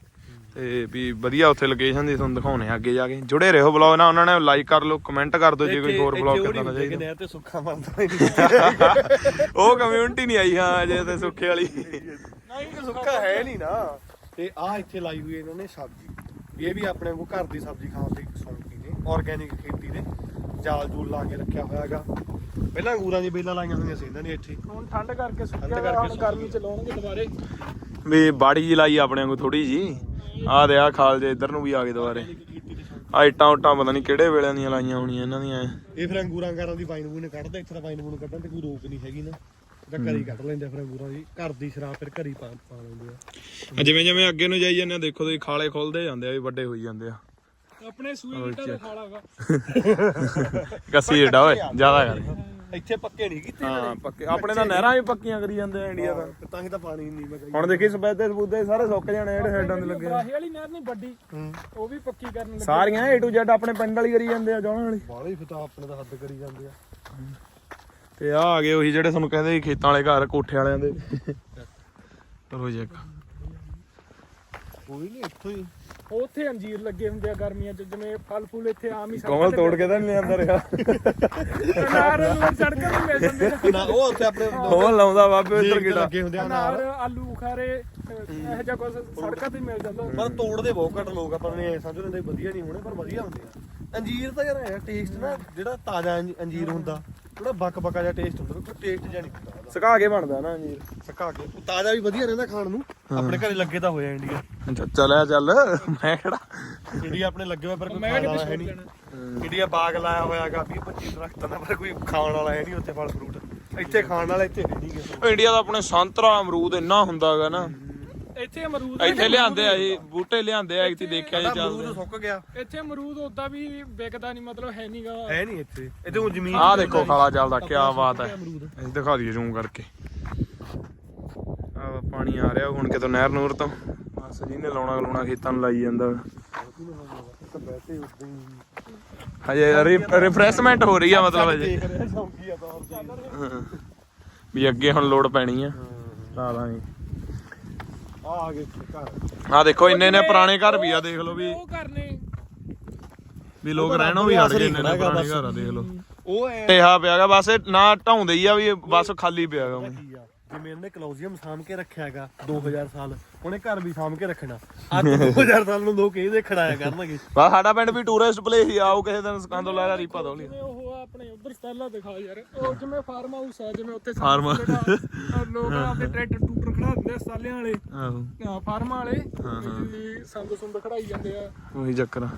Speaker 1: ਤੇ ਵੀ ਵਧੀਆ ਉੱਥੇ ਲੋਕੇਸ਼ਨ ਦੀ ਤੁਹਾਨੂੰ ਦਿਖਾਉਣੇ ਆ ਅੱਗੇ ਜਾ ਕੇ। ਜੁੜੇ ਰਹੋ ਬਲੌਗ ਨਾਲ ਉਹਨਾਂ ਨੇ ਲਾਈਕ ਕਰ ਲਓ ਕਮੈਂਟ ਕਰ ਦਿਓ ਜੇ ਕੋਈ ਹੋਰ ਬਲੌਗ ਕਰਨਾ ਚਾਹੀਦਾ।
Speaker 3: ਨਹਿਰ ਤੇ ਸੁੱਖਾ ਨਹੀਂ
Speaker 1: ਉਹ ਕਮਿਊਨਿਟੀ ਨਹੀਂ ਆਈ ਹਾਂ ਅਜੇ ਤੇ ਸੁੱਖੇ ਵਾਲੀ।
Speaker 3: ਨਹੀਂ ਸੁੱਕਾ ਹੈ ਨਹੀਂ ਨਾ। ਤੇ ਆ ਇੱਥੇ ਲਾਈ ਹੋਈ ਇਹਨਾਂ ਨੇ ਸਬਜ਼ੀ। ਇਹ ਵੀ ਆਪਣੇ ਕੋ ਘਰ ਦੀ ਸਬਜ਼ੀ ਖਾਣ ਦੀ ਸ਼ੌਂਕੀ ਨੇ ਆਰਗੈਨਿਕ ਖੇਤੀ ਨੇ ਜਾਲ ਜੂਲ ਲਾ ਕੇ ਰੱਖਿਆ ਹੋਇਆਗਾ ਪਹਿਲਾਂ ਅੰਗੂਰਾਂ ਦੀ ਬੇਲਾਂ ਲਾਈਆਂ ਹੋਈਆਂ ਸੀ ਇਹਨਾਂ ਨੇ ਇੱਥੇ।
Speaker 2: ਹੁਣ ਠੰਡ ਕਰਕੇ
Speaker 3: ਠੰਡ
Speaker 2: ਸੁੱਕਿਆ
Speaker 3: ਕਰਕੇ
Speaker 2: ਹੁਣ
Speaker 3: ਸੁੱਕ
Speaker 2: ਗਰਮੀ ਚ ਲਾਉਣਗੇ ਦੁਬਾਰੇ।
Speaker 1: ਵੀ ਬਾੜੀ ਜੀ ਲਾਈ ਆਪਣੇ ਵਾਂਗੂ ਥੋੜੀ ਜੀ ਆ ਦੇ ਆ ਖਾਲ ਜੇ ਇੱਧਰ ਨੂੰ ਵੀ ਆ ਗਏ ਦੁਬਾਰੇ। ਆ ਇੱਟਾਂ ਉਟਾਂ ਪਤਾ ਨਹੀਂ ਕਿਹੜੇ ਵੇਲੇ ਦੀਆਂ ਲਾਈਆਂ ਹੋਣੀਆਂ ਇਹਨਾਂ ਦੀਆਂ
Speaker 3: ਇਹ। ਫਿਰ ਅੰਗੂਰਾਂ ਅੰਗਾਰਾਂ ਦੀ ਵਾਈਨ ਵੂਨ ਕੱਢਦਾ ਇੱਥੇ ਤਾਂ ਵਾਈਨ ਵੂਨ ਕੱਢਣ ਤੇ ਕੋਈ ਰੋਕ ਨਹੀਂ ਹੈਗੀ ਨਾ। ਘਰੀ ਕੱਢ ਲੈਂਦੇ ਆ ਫਿਰ ਪੂਰਾ ਜੀ ਘਰ ਦੀ ਸ਼ਰਾਬ ਫਿਰ ਘਰੀ ਪਾ ਪਾ ਲੈਂਦੇ ਆ।
Speaker 1: ਆ ਜਿਵੇਂ ਜਿਵੇਂ ਅੱਗੇ ਨੂੰ ਜਾਈ ਜਾਂਦੇ ਆ ਦੇਖੋ ਤੁਸੀਂ ਖਾਲੇ ਖੁੱਲਦੇ ਜਾਂਦੇ ਆ ਵੀ ਵੱਡੇ ਹੋਈ ਜਾਂਦੇ ਆ।
Speaker 2: ਆਪਣੇ ਸੂਏ ਮਿੱਟਾ ਦਾ ਖਾਲਾਗਾ
Speaker 1: ਕੱਸੀ ਏਡਾ ਓਏ ਜ਼ਿਆਦਾ ਕਰ।
Speaker 3: ਇੱਥੇ ਪੱਕੇ ਨਹੀਂ ਕੀਤੇ
Speaker 1: ਹਾਂ ਪੱਕੇ। ਆਪਣੇ ਤਾਂ ਨਹਿਰਾਂ ਵੀ ਪੱਕੀਆਂ ਕਰੀ ਜਾਂਦੇ ਆ ਇੰਡੀਆ ਦਾ
Speaker 3: ਤਾਂ। ਹੀ ਤਾਂ ਪਾਣੀ ਨਹੀਂ ਮੈਂ
Speaker 1: ਹੁਣ ਦੇਖੀ ਸਬੈਦੇ ਸਬੂਦੇ ਸਾਰੇ ਸੁੱਕ ਜਾਣੇ ਜਿਹੜੇ ਹੈਡਾਂ ਦੇ ਲੱਗੇ ਆ।
Speaker 2: ਬਰਾਹੀ ਵਾਲੀ ਨਹਿਰ ਨਹੀਂ ਵੱਡੀ ਉਹ ਵੀ ਪੱਕੀ ਕਰਨ ਲੱਗੇ
Speaker 1: ਸਾਰੀਆਂ A to Z ਆਪਣੇ ਪਿੰਡ ਵਾਲੀ ਕਰੀ ਜਾਂਦੇ ਆ ਜੌਣ ਵਾਲੀ।
Speaker 3: ਬਾਲੇ ਫਿਰ ਤਾਂ ਆਪਣੇ ਤਾਂ ਹੱਦ ਕਰੀ ਜਾਂਦੇ ਆ।
Speaker 1: ਤੇ ਆ ਆ ਗਏ ਉਹੀ ਜਿਹੜੇ ਤੁਹਾਨੂੰ ਕਹਿੰਦੇ ਸੀ ਖੇਤਾਂ ਵਾਲੇ ਘਰ ਕੋਠੇ ਵਾਲਿਆਂ ਦੇ। ਚਲੋ ਜੀ ਇੱਕ।
Speaker 3: ਕੋਈ ਨਹੀਂ ਇੱਥੋਂ ਹੀ।
Speaker 2: ਉੱਥੇ ਅੰਜੀਰ ਲੱਗੇ ਹੁੰਦੇ ਆ ਗਰਮੀਆਂ ਚ ਜਿਵੇਂ ਫਲ ਫੁੱਲ ਇੱਥੇ ਆਮ ਹੀ
Speaker 1: ਕੋਮਲ ਤੋੜ ਕੇ ਤਾਂ ਨਹੀਂ ਲਿਆਂਦਾ ਰਿਹਾ।
Speaker 2: ਅਨਾਰ ਨੂੰ ਸੜਕਾਂ ਤੇ ਮਿਲ ਜਾਂਦੇ ਨੇ।
Speaker 3: ਨਾ ਉਹ ਉੱਥੇ ਆਪਣੇ
Speaker 1: ਕੋਮਲ ਲਾਉਂਦਾ ਬਾਬੇ ਇੱਧਰ ਕਿਹੜਾ?
Speaker 3: ਲੱਗੇ ਹੁੰਦੇ ਆ
Speaker 2: ਅਨਾਰ ਆਲੂ ਬੁਖਾਰੇ ਇਹੋ ਜਿਹਾ ਕੁਝ ਸੜਕਾਂ ਤੇ ਮਿਲ ਜਾਂਦਾ
Speaker 3: ਪਰ ਤੋੜਦੇ ਬਹੁਤ ਘੱਟ ਲੋਕ ਆਪਾਂ ਨੇ ਸਮਝ ਲੈਂਦੇ ਵਧੀਆ ਨਹੀਂ ਹੋਣੇ ਪਰ ਵਧੀਆ ਹੁੰਦੇ ਆ। ਅੰਜੀਰ ਤਾਂ ਯਾਰ ਹੈ ਟੇਸਟ ਨਾ ਜਿਹੜਾ ਤਾਜ਼ਾ ਅੰਜ- ਅੰਜੀਰ ਹੁੰਦਾ ਥੋੜਾ ਬੱਕ ਬੱਕਾ ਜਿਹਾ ਟੇਸਟ ਹੁੰਦਾ ਕੋਈ ਟੇਸਟ ਜਿਹਾ ਨਹੀਂ ਹੁੰਦਾ ਉਹਦਾ।
Speaker 1: ਸੁਕਾ ਕੇ ਬਣਦਾ ਨਾ ਜੀ
Speaker 3: ਸਕਾ ਕੇ ਤਾਜ਼ਾ ਵੀ ਵਧੀਆ ਰਹਿੰਦਾ ਖਾਣ ਨੂੰ ਆਪਣੇ ਘਰੇ ਲੱਗੇ ਤਾਂ ਹੋਇਆ ਇੰਡੀਆ।
Speaker 1: ਅੱਛਾ ਚੱਲਿਆ ਚੱਲ ਮੈਂ ਕਿਹੜਾ?
Speaker 3: ਇੰਡੀਆ ਆਪਣੇ ਲੱਗੇ ਹੋਏ ਪਰ ਕੋਈ
Speaker 2: ਮੈਂ
Speaker 3: ਖਾਣ ਵਾਲਾ ਹੈ ਨਹੀਂ। ਇੰਡੀਆ ਬਾਗ ਲਾਇਆ ਹੋਇਆਗਾ 20 25 ਦਰਖਤਾਂ ਦਾ ਪਰ ਕੋਈ ਖਾਣ ਵਾਲਾ ਹੈ ਨਹੀਂ ਉੱਥੇ ਫਲ ਫਰੂਟ ਇੱਥੇ ਖਾਣ ਵਾਲਾ ਇੱਥੇ ਹੈ ਨਹੀਂ ਗੇ।
Speaker 1: ਇੰਡੀਆ ਦਾ ਆਪਣੇ ਸੰਤਰਾ ਅਮਰੂਦ ਇੰਨਾ ਹੁੰਦਾਗਾ ਨਾ।
Speaker 2: ਇੱਥੇ ਅਮਰੂਦ
Speaker 1: ਇੱਥੇ ਲਿਆਂਦੇ ਆ ਇਹ ਬੂਟੇ ਲਿਆਂਦੇ ਆ ਇੱਥੇ ਦੇਖਿਆ ਜੇ
Speaker 3: ਅਮਰੂਦ
Speaker 1: ਚੱਲਦੇ।
Speaker 3: ਸੁੱਕ ਗਿਆ।
Speaker 2: ਇੱਥੇ ਅਮਰੂਦ ਉਦਾਂ ਵੀ ਵਿਕਦਾ ਨਹੀਂ ਮਤਲਬ ਹੈ ਨਹੀਂਗਾ
Speaker 3: ਹੈ ਨਹੀਂ ਇੱਥੇ। ਇਹਦੇ ਹੁਣ ਜ਼ਮੀਨ
Speaker 1: ਆਹ ਦੇਖੋ ਖਾਲਾ ਚੱਲਦਾ ਕੀ ਬਾਤ ਹੈ।
Speaker 3: ਅਮਰੂਦ।
Speaker 1: ਅਸੀਂ ਦਿਖਾ ਦਈਏ ਜ਼ੂਮ ਕਰਕੇ। ਆ ਪਾਣੀ ਆ ਰਿਹਾ ਹੁਣ ਕਿਤੋਂ ਨਹਿਰ ਨੂਰ ਤੋਂ। ਬਸ ਜਿਹਨੇ ਲਾਉਣਾ ਲਾਉਣਾ ਖੇਤਾਂ ਨੂੰ ਲਾਈ ਜਾਂਦਾ। ਹਜੇ ਰਿਫਰੈਸ਼ਮੈਂਟ ਹੋ ਰਹੀ ਆ ਮਤਲਬ ਹਜੇ।
Speaker 3: ਆ।
Speaker 1: ਵੀ ਅੱਗੇ ਹੁਣ ਲੋਡ ਪੈਣੀ ਆ। ਲਾ ਲਾਂਗੇ
Speaker 3: ਆ ਆ ਗਏ ਘਰ
Speaker 1: ਆ ਦੇਖੋ ਇੰਨੇ ਨੇ ਪੁਰਾਣੇ ਘਰ ਵੀ ਆ ਦੇਖ ਲਓ ਵੀ।
Speaker 2: ਉਹ ਕਰਨੇ।
Speaker 1: ਵੀ ਲੋਕ ਰਹਿਣੋਂ ਵੀ ਹਟ ਗਏ ਇੰਨੇ ਨੇ ਪੁਰਾਣੇ ਘਰ ਆ ਦੇਖ ਲਓ।
Speaker 3: ਉਹ ਐ
Speaker 1: ਟੇਹਾ ਪਿਆਗਾ ਬਸ ਇਹ ਨਾ ਢਾਉਂਦੇ ਹੀ ਆ ਵੀ ਇਹ ਬਸ ਖਾਲੀ ਪਿਆਗਾ
Speaker 3: ਕੀ ਆ? ਜਿਵੇਂ ਇਹਨੇ ਕਲੋਜ਼ੀਅਮ ਸਾਂਭ ਕੇ ਰੱਖਿਆਗਾ 2000 ਸਾਲ। ਉਹਨੇ ਘਰ ਵੀ ਸਾਂਭ ਕੇ ਰੱਖਣਾ। ਅੱਜ 2000 ਸਾਲ ਨੂੰ ਲੋਕ ਇਹ ਦੇਖਣ ਆਇਆ ਕਰਨਗੇ।
Speaker 1: ਬਸ ਸਾਡਾ ਪਿੰਡ ਵੀ ਟੂਰਿਸਟ ਪਲੇਸ ਹੀ ਆਓ ਕਿਸੇ ਦਿਨ ਸਕੰਦੋ ਲਾਇਆ ਰੀਪਾ ਦੋ ਲਈ
Speaker 2: ਜਿਵੇਂ ਉਹ ਆ ਆਪਣੇ ਉਧਰ ਸਟਾਲਾ ਦਿਖਾ ਯਾਰ ਉਹ ਜਿਵੇਂ ਫਾਰਮ ਹਾਊਸ ਆ ਜਿਵੇਂ ਉੱਥੇ
Speaker 1: Farm-
Speaker 2: ਜਿਹੜਾ, ਅਹ ਲੋਕ ਆਪਣੇ ਟਰੈਕਟਰ ਖੜਾ ਦਿੰਦੇ ਆ ਸਟਾਲਿਆਂ ਵਾਲੇ।
Speaker 1: ਆਹੋ।
Speaker 2: ਫਾਰਮਾਂ ਵਾਲੇ। ਵੀ ਸੰਦ ਸੁੰਦ ਖੜਾਈ ਜਾਂਦੇ ਆ।
Speaker 1: ਉਹੀ ਚੱਕਰ ਆ।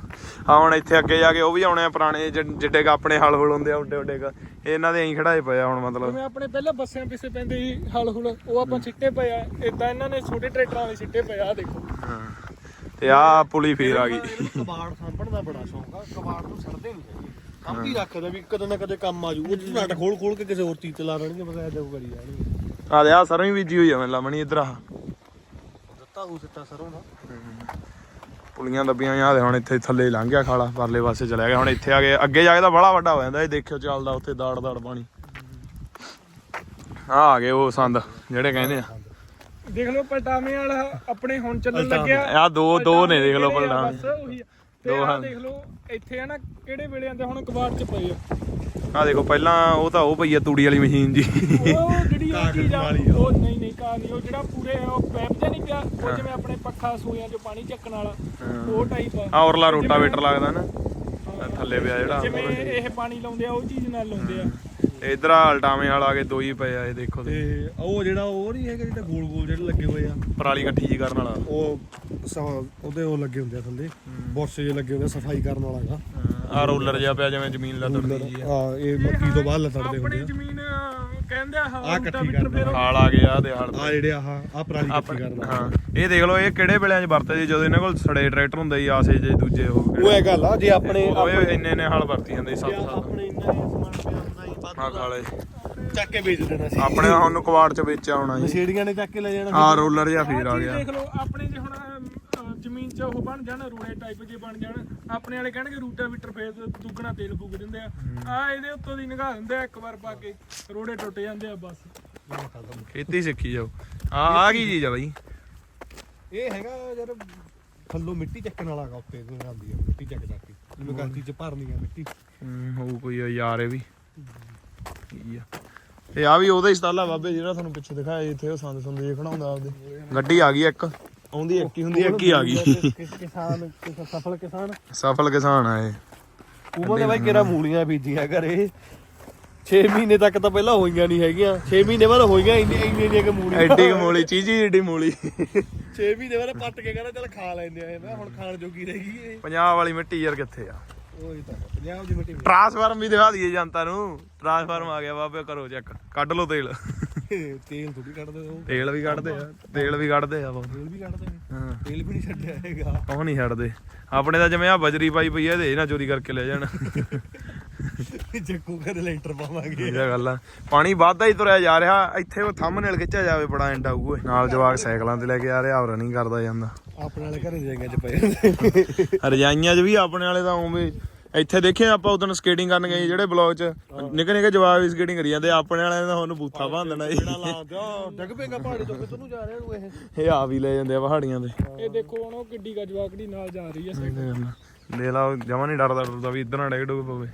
Speaker 1: ਆਹ ਹੁਣ ਇੱਥੇ ਅੱਗੇ ਜਾ ਕੇ ਉਹ ਵੀ ਆਉਣੇ ਆ ਪੁਰਾਣੇ ਜਿ- ਜਿੱਡੇ ਕ ਆਪਣੇ ਹਲ ਹੁਲ ਹੁੰਦੇ ਆ ਉੱਡੇ ਉੱਡੇ ਕ। ਇਹਨਾਂ ਦੇ ਐਂ ਖੜਾਏ ਪਏ ਆ ਹੁਣ ਮਤਲਬ।
Speaker 2: ਜਿਵੇਂ ਆਪਣੇ ਪਹਿਲਾਂ ਬੱਸਿਆਂ ਪਿੱਛੇ ਪੈਂਦੇ ਸੀ ਹਲ ਹੁਲ ਉਹ ਆਪਾਂ ਸਿੱਟੇ ਪਏ ਆ। ਇਦਾਂ ਇਹਨਾਂ ਨੇ ਛੋਟੇ ਟਰੈਕਟਰਾਂ ਵਾਲੇ ਸਿੱਟੇ ਪਏ ਆ ਆਹ ਦੇਖੋ।
Speaker 1: ਹਾਂ। ਤੇ ਆ ਪੁਲੀ ਫੇਰ ਆ ਗਈ।
Speaker 3: ਇਹਨੂੰ ਕਬਾੜ ਸਾਂਭਣ ਦਾ ਬੜਾ ਸ਼ੌਂਕ ਆ। ਕਬਾੜ ਨੂੰ ਛੱਡਦੇ ਨਹੀਂ ਹੈਗੇ। ਸਾਂਭ ਰੱਖਦਾ ਵੀ ਕਦੇ ਨਾ ਕਦੇ ਕੰਮ ਆ ਜੂ। ਉਹ ਨਟ ਖੋਲ ਖੋਲ ਕੇ ਕਿਸੇ ਹੋਰ ਚੀਜ਼ ਤੇ ਲਾ ਦੇਣਗੇ ਬਸ ਐਦਾਂ ਕਰੀ ਜਾਣਗੇ।
Speaker 1: ਆ ਦੇ ਆ ਸਰੋਂ ਹੀ ਬੀਜੀ ਹੋਈ ਆ ਮੈਨੂੰ ਲਮਣੀ ਇਧਰ ਆ।
Speaker 3: ਦਿੱਤਾ ਉਹ ਸਿੱਟਾ ਸਰੋਂ ਦਾ।
Speaker 1: ਪੁਲੀਆਂ ਦੱਬੀਆਂ ਆ ਦੇ ਹੁਣ ਇੱਥੇ ਥੱਲੇ ਹੀ ਲੰਘ ਗਿਆ ਖਾਲਾ ਪਰਲੇ ਪਾਸੇ ਚਲਿਆ ਗਿਆ। ਹੁਣ ਇੱਥੇ ਆ ਗਏ ਅੱਗੇ ਜਾ ਕੇ ਤਾਂ ਬੜਾ ਵੱਡਾ ਹੋ ਜਾਂਦਾ ਇਹ ਦੇਖਿਓ ਚੱਲਦਾ ਉੱਥੇ ਦਾੜ ਦਾੜ ਪਾਣੀ। ਆ ਆ ਗਏ ਉਹ ਸੰਦ ਜਿਹੜੇ ਕਹਿੰਦੇ ਆ।
Speaker 2: ਦੇਖ ਲਓ ਪਲਟਾਵੇਂ ਵਾਲਾ ਆਪਣੇ ਹੁਣ ਚੱਲਣ ਲੱਗਿਆ।
Speaker 1: ਆ ਦੋ ਦੋ ਨੇ ਦੇਖ ਲਓ
Speaker 2: ਕਿਹੜੇ ਤੇ
Speaker 1: ਦੋ
Speaker 2: ਆਹ
Speaker 1: ਹਨ।
Speaker 2: ਦੇਖ ਲਓ ਇੱਥੇ ਆ ਨਾ ਕਿਹੜੇ ਵੇਲੇ ਆਂਦੇ ਹੁਣ ਕਬਾੜ ਚ ਪਏ ਆ।
Speaker 1: ਆ ਦੇਖੋ ਪਹਿਲਾਂ ਉਹ ਤਾਂ ਉਹ ਪਈ ਆ ਤੂੜੀ ਵਾਲੀ ਮਸ਼ੀਨ ਜੀ।
Speaker 2: ਉਹ ਜਿਹੜੀ ਉਹ ਚੀਜ਼ ਆ ਉਹ ਨਹੀਂ ਨਹੀਂ ਕਾ ਨਹੀਂ ਉਹ ਜਿਹੜਾ ਪੂਰੇ ਉਹ ਪੈਪ ਜਿਹਾ ਨਹੀਂ ਪਿਆ ਉਹ ਜਿਵੇਂ ਆਪਣੇ ਪੱਖਾ ਸੂਇਆਂ ਚੋਂ ਪਾਣੀ ਚੱਕਣ ਵਾਲਾ ਉਹ ਟਾਈਪ ਆ।
Speaker 1: ਆ ਔਰਲਾ ਰੋਟਾਵੇਟਰ ਲੱਗਦਾ ਨਾ ਆਹ ਥੱਲੇ ਪਿਆ ਜਿਹੜਾ
Speaker 2: ਜਿਵੇਂ ਇਹ ਪਾਣੀ ਲਾਉਂਦੇ ਆ ਉਹ ਚੀਜ਼ ਨਾਲ ਲਾਉਂਦੇ ਆ।
Speaker 1: ਇਧਰ ਹਲਟਾਵੇਂ ਵਾਲਾ ਆ ਕੇ ਦੋ ਹੀ ਪਏ ਆ ਇਹ ਦੇਖੋ ਤੇ
Speaker 3: ਤੇ ਉਹ ਜਿਹੜਾ ਉਹ ਨਹੀਂ ਹੈਗਾ ਜਿਹੜਾ ਗੋਲ ਗੋਲ ਜਿਹੜੇ ਲੱਗੇ ਹੋਏ ਆ।
Speaker 1: ਪਰਾਲੀ ਇਕੱਠੀ ਜੀ ਕਰਨ ਵਾਲਾ।
Speaker 3: ਉਹ ਸ- ਉਹਦੇ ਉਹ ਲੱਗੇ ਹੁੰਦੇ ਆ ਥੱਲੇ। ਬੁਰਸ਼ ਜੇ ਲੱਗੇ ਹੁੰਦੇ ਆ, ਸਫ਼ਾਈ ਕਰਨ ਵਾਲਾ ਹੈਗਾ।
Speaker 1: ਆ ਰੋਲਰ ਜਿਹਾ ਪਿਆ ਜਿਵੇਂ ਜ਼ਮੀਨ ਲੱਦੜਦੀ ਜੀ ਆ।
Speaker 3: ਹਾਂ ਇਹ ਮੱਕੀ ਤੋਂ ਬਾਅਦ ਲਤੜਦੇ
Speaker 2: ਆਪਣੀ
Speaker 3: ਹੁੰਦੇ
Speaker 2: ਜ਼ਮੀਨ ਕਹਿੰਦੇ ਆ
Speaker 3: ਆਹ
Speaker 2: ਹਾਂ
Speaker 3: ਇਕੱਠੀ
Speaker 2: ਮੀਟਰ
Speaker 3: ਕਰਨਾ।
Speaker 2: ਫੇਰ।
Speaker 1: ਹਾਲ ਆ ਗਿਆ ਤੇ ਹਾਲ
Speaker 3: ਆ ਆ ਜਿਹੜੇ ਆਹ ਆ ਪਰਾਲੀ ਕਰਨਾ।
Speaker 1: ਹਾਂ ਇਹ ਦੇਖ ਲਓ ਇਹ ਕਿਹੜੇ ਵੇਲਿਆਂ 'ਚ ਵਰਤੇ ਸੀ ਜਦੋਂ ਇਹਨਾਂ ਕੋਲ ਸੜੇ ਟਰੈਕਟਰ ਹੁੰਦੇ ਸੀ ਆਸੇ ਜੇ ਦੂਜੇ ਉਹ
Speaker 3: ਉਹ ਇਹ ਗੱਲ ਆ ਜੇ ਆਪਣੇ
Speaker 1: ਉਹ ਇੰਨੇ ਨੇ ਹਾਲ ਵਰਤੀ ਜਾਂਦੇ ਸੀ ਸੱਤ ਸੱਤ
Speaker 3: ਆਪਣੇ ਇੰਨਾ ਸਮਾਨ ਪਿਆ ਹੁੰਦਾ ਬਾਅਦ
Speaker 1: ਖਾਲੇ।
Speaker 3: ਚੱਕ ਕੇ ਵੇਚ ਦੇਣਾ ਸੀ।
Speaker 1: ਆਪਣੇ ਹੁਣ ਕਵਾੜ 'ਚ ਵੇਚਿਆ ਹੋਣਾ ਜੀ।
Speaker 3: ਨਸ਼ੇੜੀਆਂ ਨੇ ਚੱਕ ਕੇ ਲੈ ਜਾਣਾ
Speaker 1: ਆ ਰੋਲਰ ਜਿਹਾ ਫੇਰ ਆ ਗਿਆ।
Speaker 2: ਦੇਖ ਲਓ ਆਪਣੇ ਜੇ ਹੁਣ ਅਹ, ਜ਼ਮੀਨ 'ਚ ਉਹ ਬਣ ਜਾਣ ਰੂੜੇ ਟਾਈਪ ਜੇ ਬਣ ਜਾਣ ਆਪਣੇ ਵਾਲੇ ਕਹਿਣਗੇ ਰੂਟਾਵੀਟਰ ਫੇਰ ਦੁੱਗਣਾ ਤੇਲ ਫੂਕ ਦਿੰਦੇ ਆ। ਆ ਇਹਦੇ ਉੱਤੋਂ ਦੀ ਨਿਗਾਹ ਦਿੰਦੇ ਆ ਇੱਕ ਵਾਰ ਪਾ ਕੇ ਰੋੜੇ ਟੁੱਟ ਜਾਂਦੇ ਆ ਬਸ।
Speaker 1: ਖੇਤੀ ਸਿੱਖੀ ਜਾਓ। ਆ ਆ ਕੀ ਚੀਜ਼ ਆ ਬਾਈ?
Speaker 3: ਇਹ ਹੈਗਾ ਯਾਰ ਥੱਲੋਂ ਮਿੱਟੀ ਚੱਕਣ ਵਾਲਾ ਗਾ ਉੱਤੇ ਆਉਂਦੀ ਆ ਮਿੱਟੀ ਚੱਕ ਚੱਕ ਕੇ। ਜਿਵੇਂ ਗਾਂਤੀ ਚ ਭਰਨੀ ਆ ਮਿੱਟੀ।
Speaker 1: ਹੂੰ, ਹੋਊ ਕੋਈ ਯਾਰ ਇਹ ਵੀ। ਕੀ ਆ ਤੇ ਆ ਵੀ ਉਹਦਾ ਹੀ ਸਟਾਲਾ ਬਾਬੇ ਜਿਹੜਾ ਤੁਹਾਨੂੰ ਪਿੱਛੇ ਦਿਖਾਇਆ ਇੱਥੇ ਉਹ ਸੰਦ ਸੰਦ ਜੇ ਖੜਾਉਂਦਾ ਆਪਦੇ। ਗੱਡੀ ਆ ਗਈ ਇੱਕ। ਆਉਂਦੀ ਇੱਕ ਹੀ ਹੁੰਦੀ ਇੱਕ ਹੀ ਆ ਗਈ।
Speaker 3: ਕਿਸ- ਕਿਸਾਨ ਕਿਸ- ਸਫਲ ਕਿਸਾਨ?
Speaker 1: ਸਫਲ ਕਿਸਾਨ ਆ ਇਹ।
Speaker 3: ਉਹਨਾਂ ਦੇ ਬਾਈ ਕਿਹੜਾ ਮੂਲੀਆਂ ਬੀਜੀਆਂ ਘਰੇ? 6 ਮਹੀਨੇ ਤੱਕ ਤਾਂ ਪਹਿਲਾਂ ਹੋਈਆਂ ਨਹੀਂ ਹੈਗੀਆਂ। 6 ਮਹੀਨੇ ਬਾਅਦ ਹੋਈਆਂ ਇੰਨੀ ਇੰਨੀ ਇੰਨੀ ਕਿ ਮੂਲੀਆਂ।
Speaker 1: ਐਡੀ ਕੁ ਮੂਲੀ ਚੀਜੀ ਏਡੀ ਮੂਲੀ।
Speaker 3: 6 ਮਹੀਨੇ ਬਾਅਦ ਪੱਟ ਕੇ ਕਹਿੰਦਾ ਚੱਲ ਖਾ ਲੈਂਦੇ ਆ ਇਹ। ਮੈਂ ਹੁਣ ਖਾਣ ਜੋਗੀ ਰਹਿ ਗਈ ਇਹ।
Speaker 1: ਪੰਜਾਬ ਵਾਲੀ ਮਿੱਟੀ ਯਾਰ ਕਿੱਥੇ ਆ?
Speaker 3: ਉਹ ਹੀ ਤਾਂ ਹੈ, ਪੰਜਾਬ ਦੀ ਮਿੱਟੀ।
Speaker 1: ਟਰਾਂਸਫਾਰਮ ਵੀ ਦਿਖਾ ਦਈਏ ਜਨਤਾ ਨੂੰ। ਟਰਾਂਸਫਾਰਮ ਆ ਗਿਆ ਬਾਬੇ ਕਰੋ ਚੈੱਕ। ਕੱਢ ਲਓ ਤੇਲ।
Speaker 3: ਤੇਲ ਥੋੜੀ ਕੱਢਦੇ ਉਹ
Speaker 1: ਤੇਲ ਵੀ ਕੱਢਦੇ ਆ ਤੇਲ ਵੀ ਕੱਢਦੇ ਆ ਬਹੁਤ
Speaker 3: ਤੇਲ ਵੀ ਕੱਢਦੇ ਨੇ।
Speaker 1: ਹਾਂ।
Speaker 3: ਤੇਲ ਵੀ ਨਹੀਂ ਛੱਡਿਆ ਹੈਗਾ।
Speaker 1: ਉਹ ਨਹੀਂ ਛੱਡਦੇ। ਆਪਣੇ ਤਾਂ ਜਿਵੇਂ ਆ ਬਜਰੀ ਪਾਈ ਪਈ ਆ ਇਹਦੇ ਨਾ ਚੋਰੀ ਕਰਕੇ ਲੈ ਜਾਣ।
Speaker 3: ਜੱਕੂ ਕਦੇ ਲੈਂਟਰ ਪਾਵਾਂਗੇ।
Speaker 1: ਇਹ ਗੱਲ ਆ। ਪਾਣੀ ਵੱਧਦਾ ਹੀ ਤੁਰਿਆ ਜਾ ਰਿਹਾ। ਇੱਥੇ ਉਹ ਥੰਬਨੇਲ ਖਿੱਚਿਆ ਜਾਵੇ ਬੜਾ ਐਂਡ ਓਏ। ਨਾਲ ਜਵਾਕ ਸਾਈਕਲਾਂ ਤੇ ਲੈ ਕੇ ਆ ਰਿਹਾ ਰਨਿੰਗ ਕਰਦਾ ਜਾਂਦਾ।
Speaker 3: ਆਪਣੇ ਵਾਲੇ ਘਰੇ ਜਾਈਆਂ ਚ ਪਏ ਹੁੰਦੇ
Speaker 1: ਰਜਾਈਆਂ 'ਚ ਵੀ ਆਪਣੇ ਵਾਲੇ ਤਾਂ ਉਵੇਂ ਇੱਥੇ ਦੇਖੇ ਆਪਾਂ ਉਦੋਂ ਸਕੇਟਿੰਗ ਕਰਨ ਗਏ ਜਿਹੜੇ ਬਲੌਗ 'ਚ। ਨਿੱਕੇ ਨਿੱਕੇ ਜਵਾਕ ਵੀ ਸਕੇਟਿੰਗ ਕਰੀ ਜਾਂਦੇ ਆਪਣੇ ਵਾਲਿਆਂ ਨੇ ਤਾਂ ਉਹਨੂੰ ਬੂਥਾ ਬੰਨ ਦੇਣਾ ਜੀ
Speaker 3: ਡਿੱਗ ਪੇਗਾ ਪਹਾੜੀ ਤੋਂ ਕਿੱਧਰ ਨੂੰ ਜਾ ਰਿਹਾ ਤੂੰ ਇਹ?
Speaker 1: ਇਹ ਆ ਵੀ ਲੈ ਜਾਂਦੇ ਆ ਪਹਾੜੀਆਂ ਤੇ।
Speaker 2: ਇਹ ਦੇਖੋ ਹੁਣ ਉਹ ਕਿੱਡੀ ਗਾ ਜਵਾਕੜੀ ਨਾਲ ਜਾ ਰਹੀ ਹੈ
Speaker 1: ਦੇ ਲਾ। ਜਮਾ ਨਹੀਂ ਡਰਦਾ ਡਰਦਾ ਵੀ ਇੱਧਰ ਨਾ ਡਿੱਗ ਡੁੱਗ ਪਵੇ।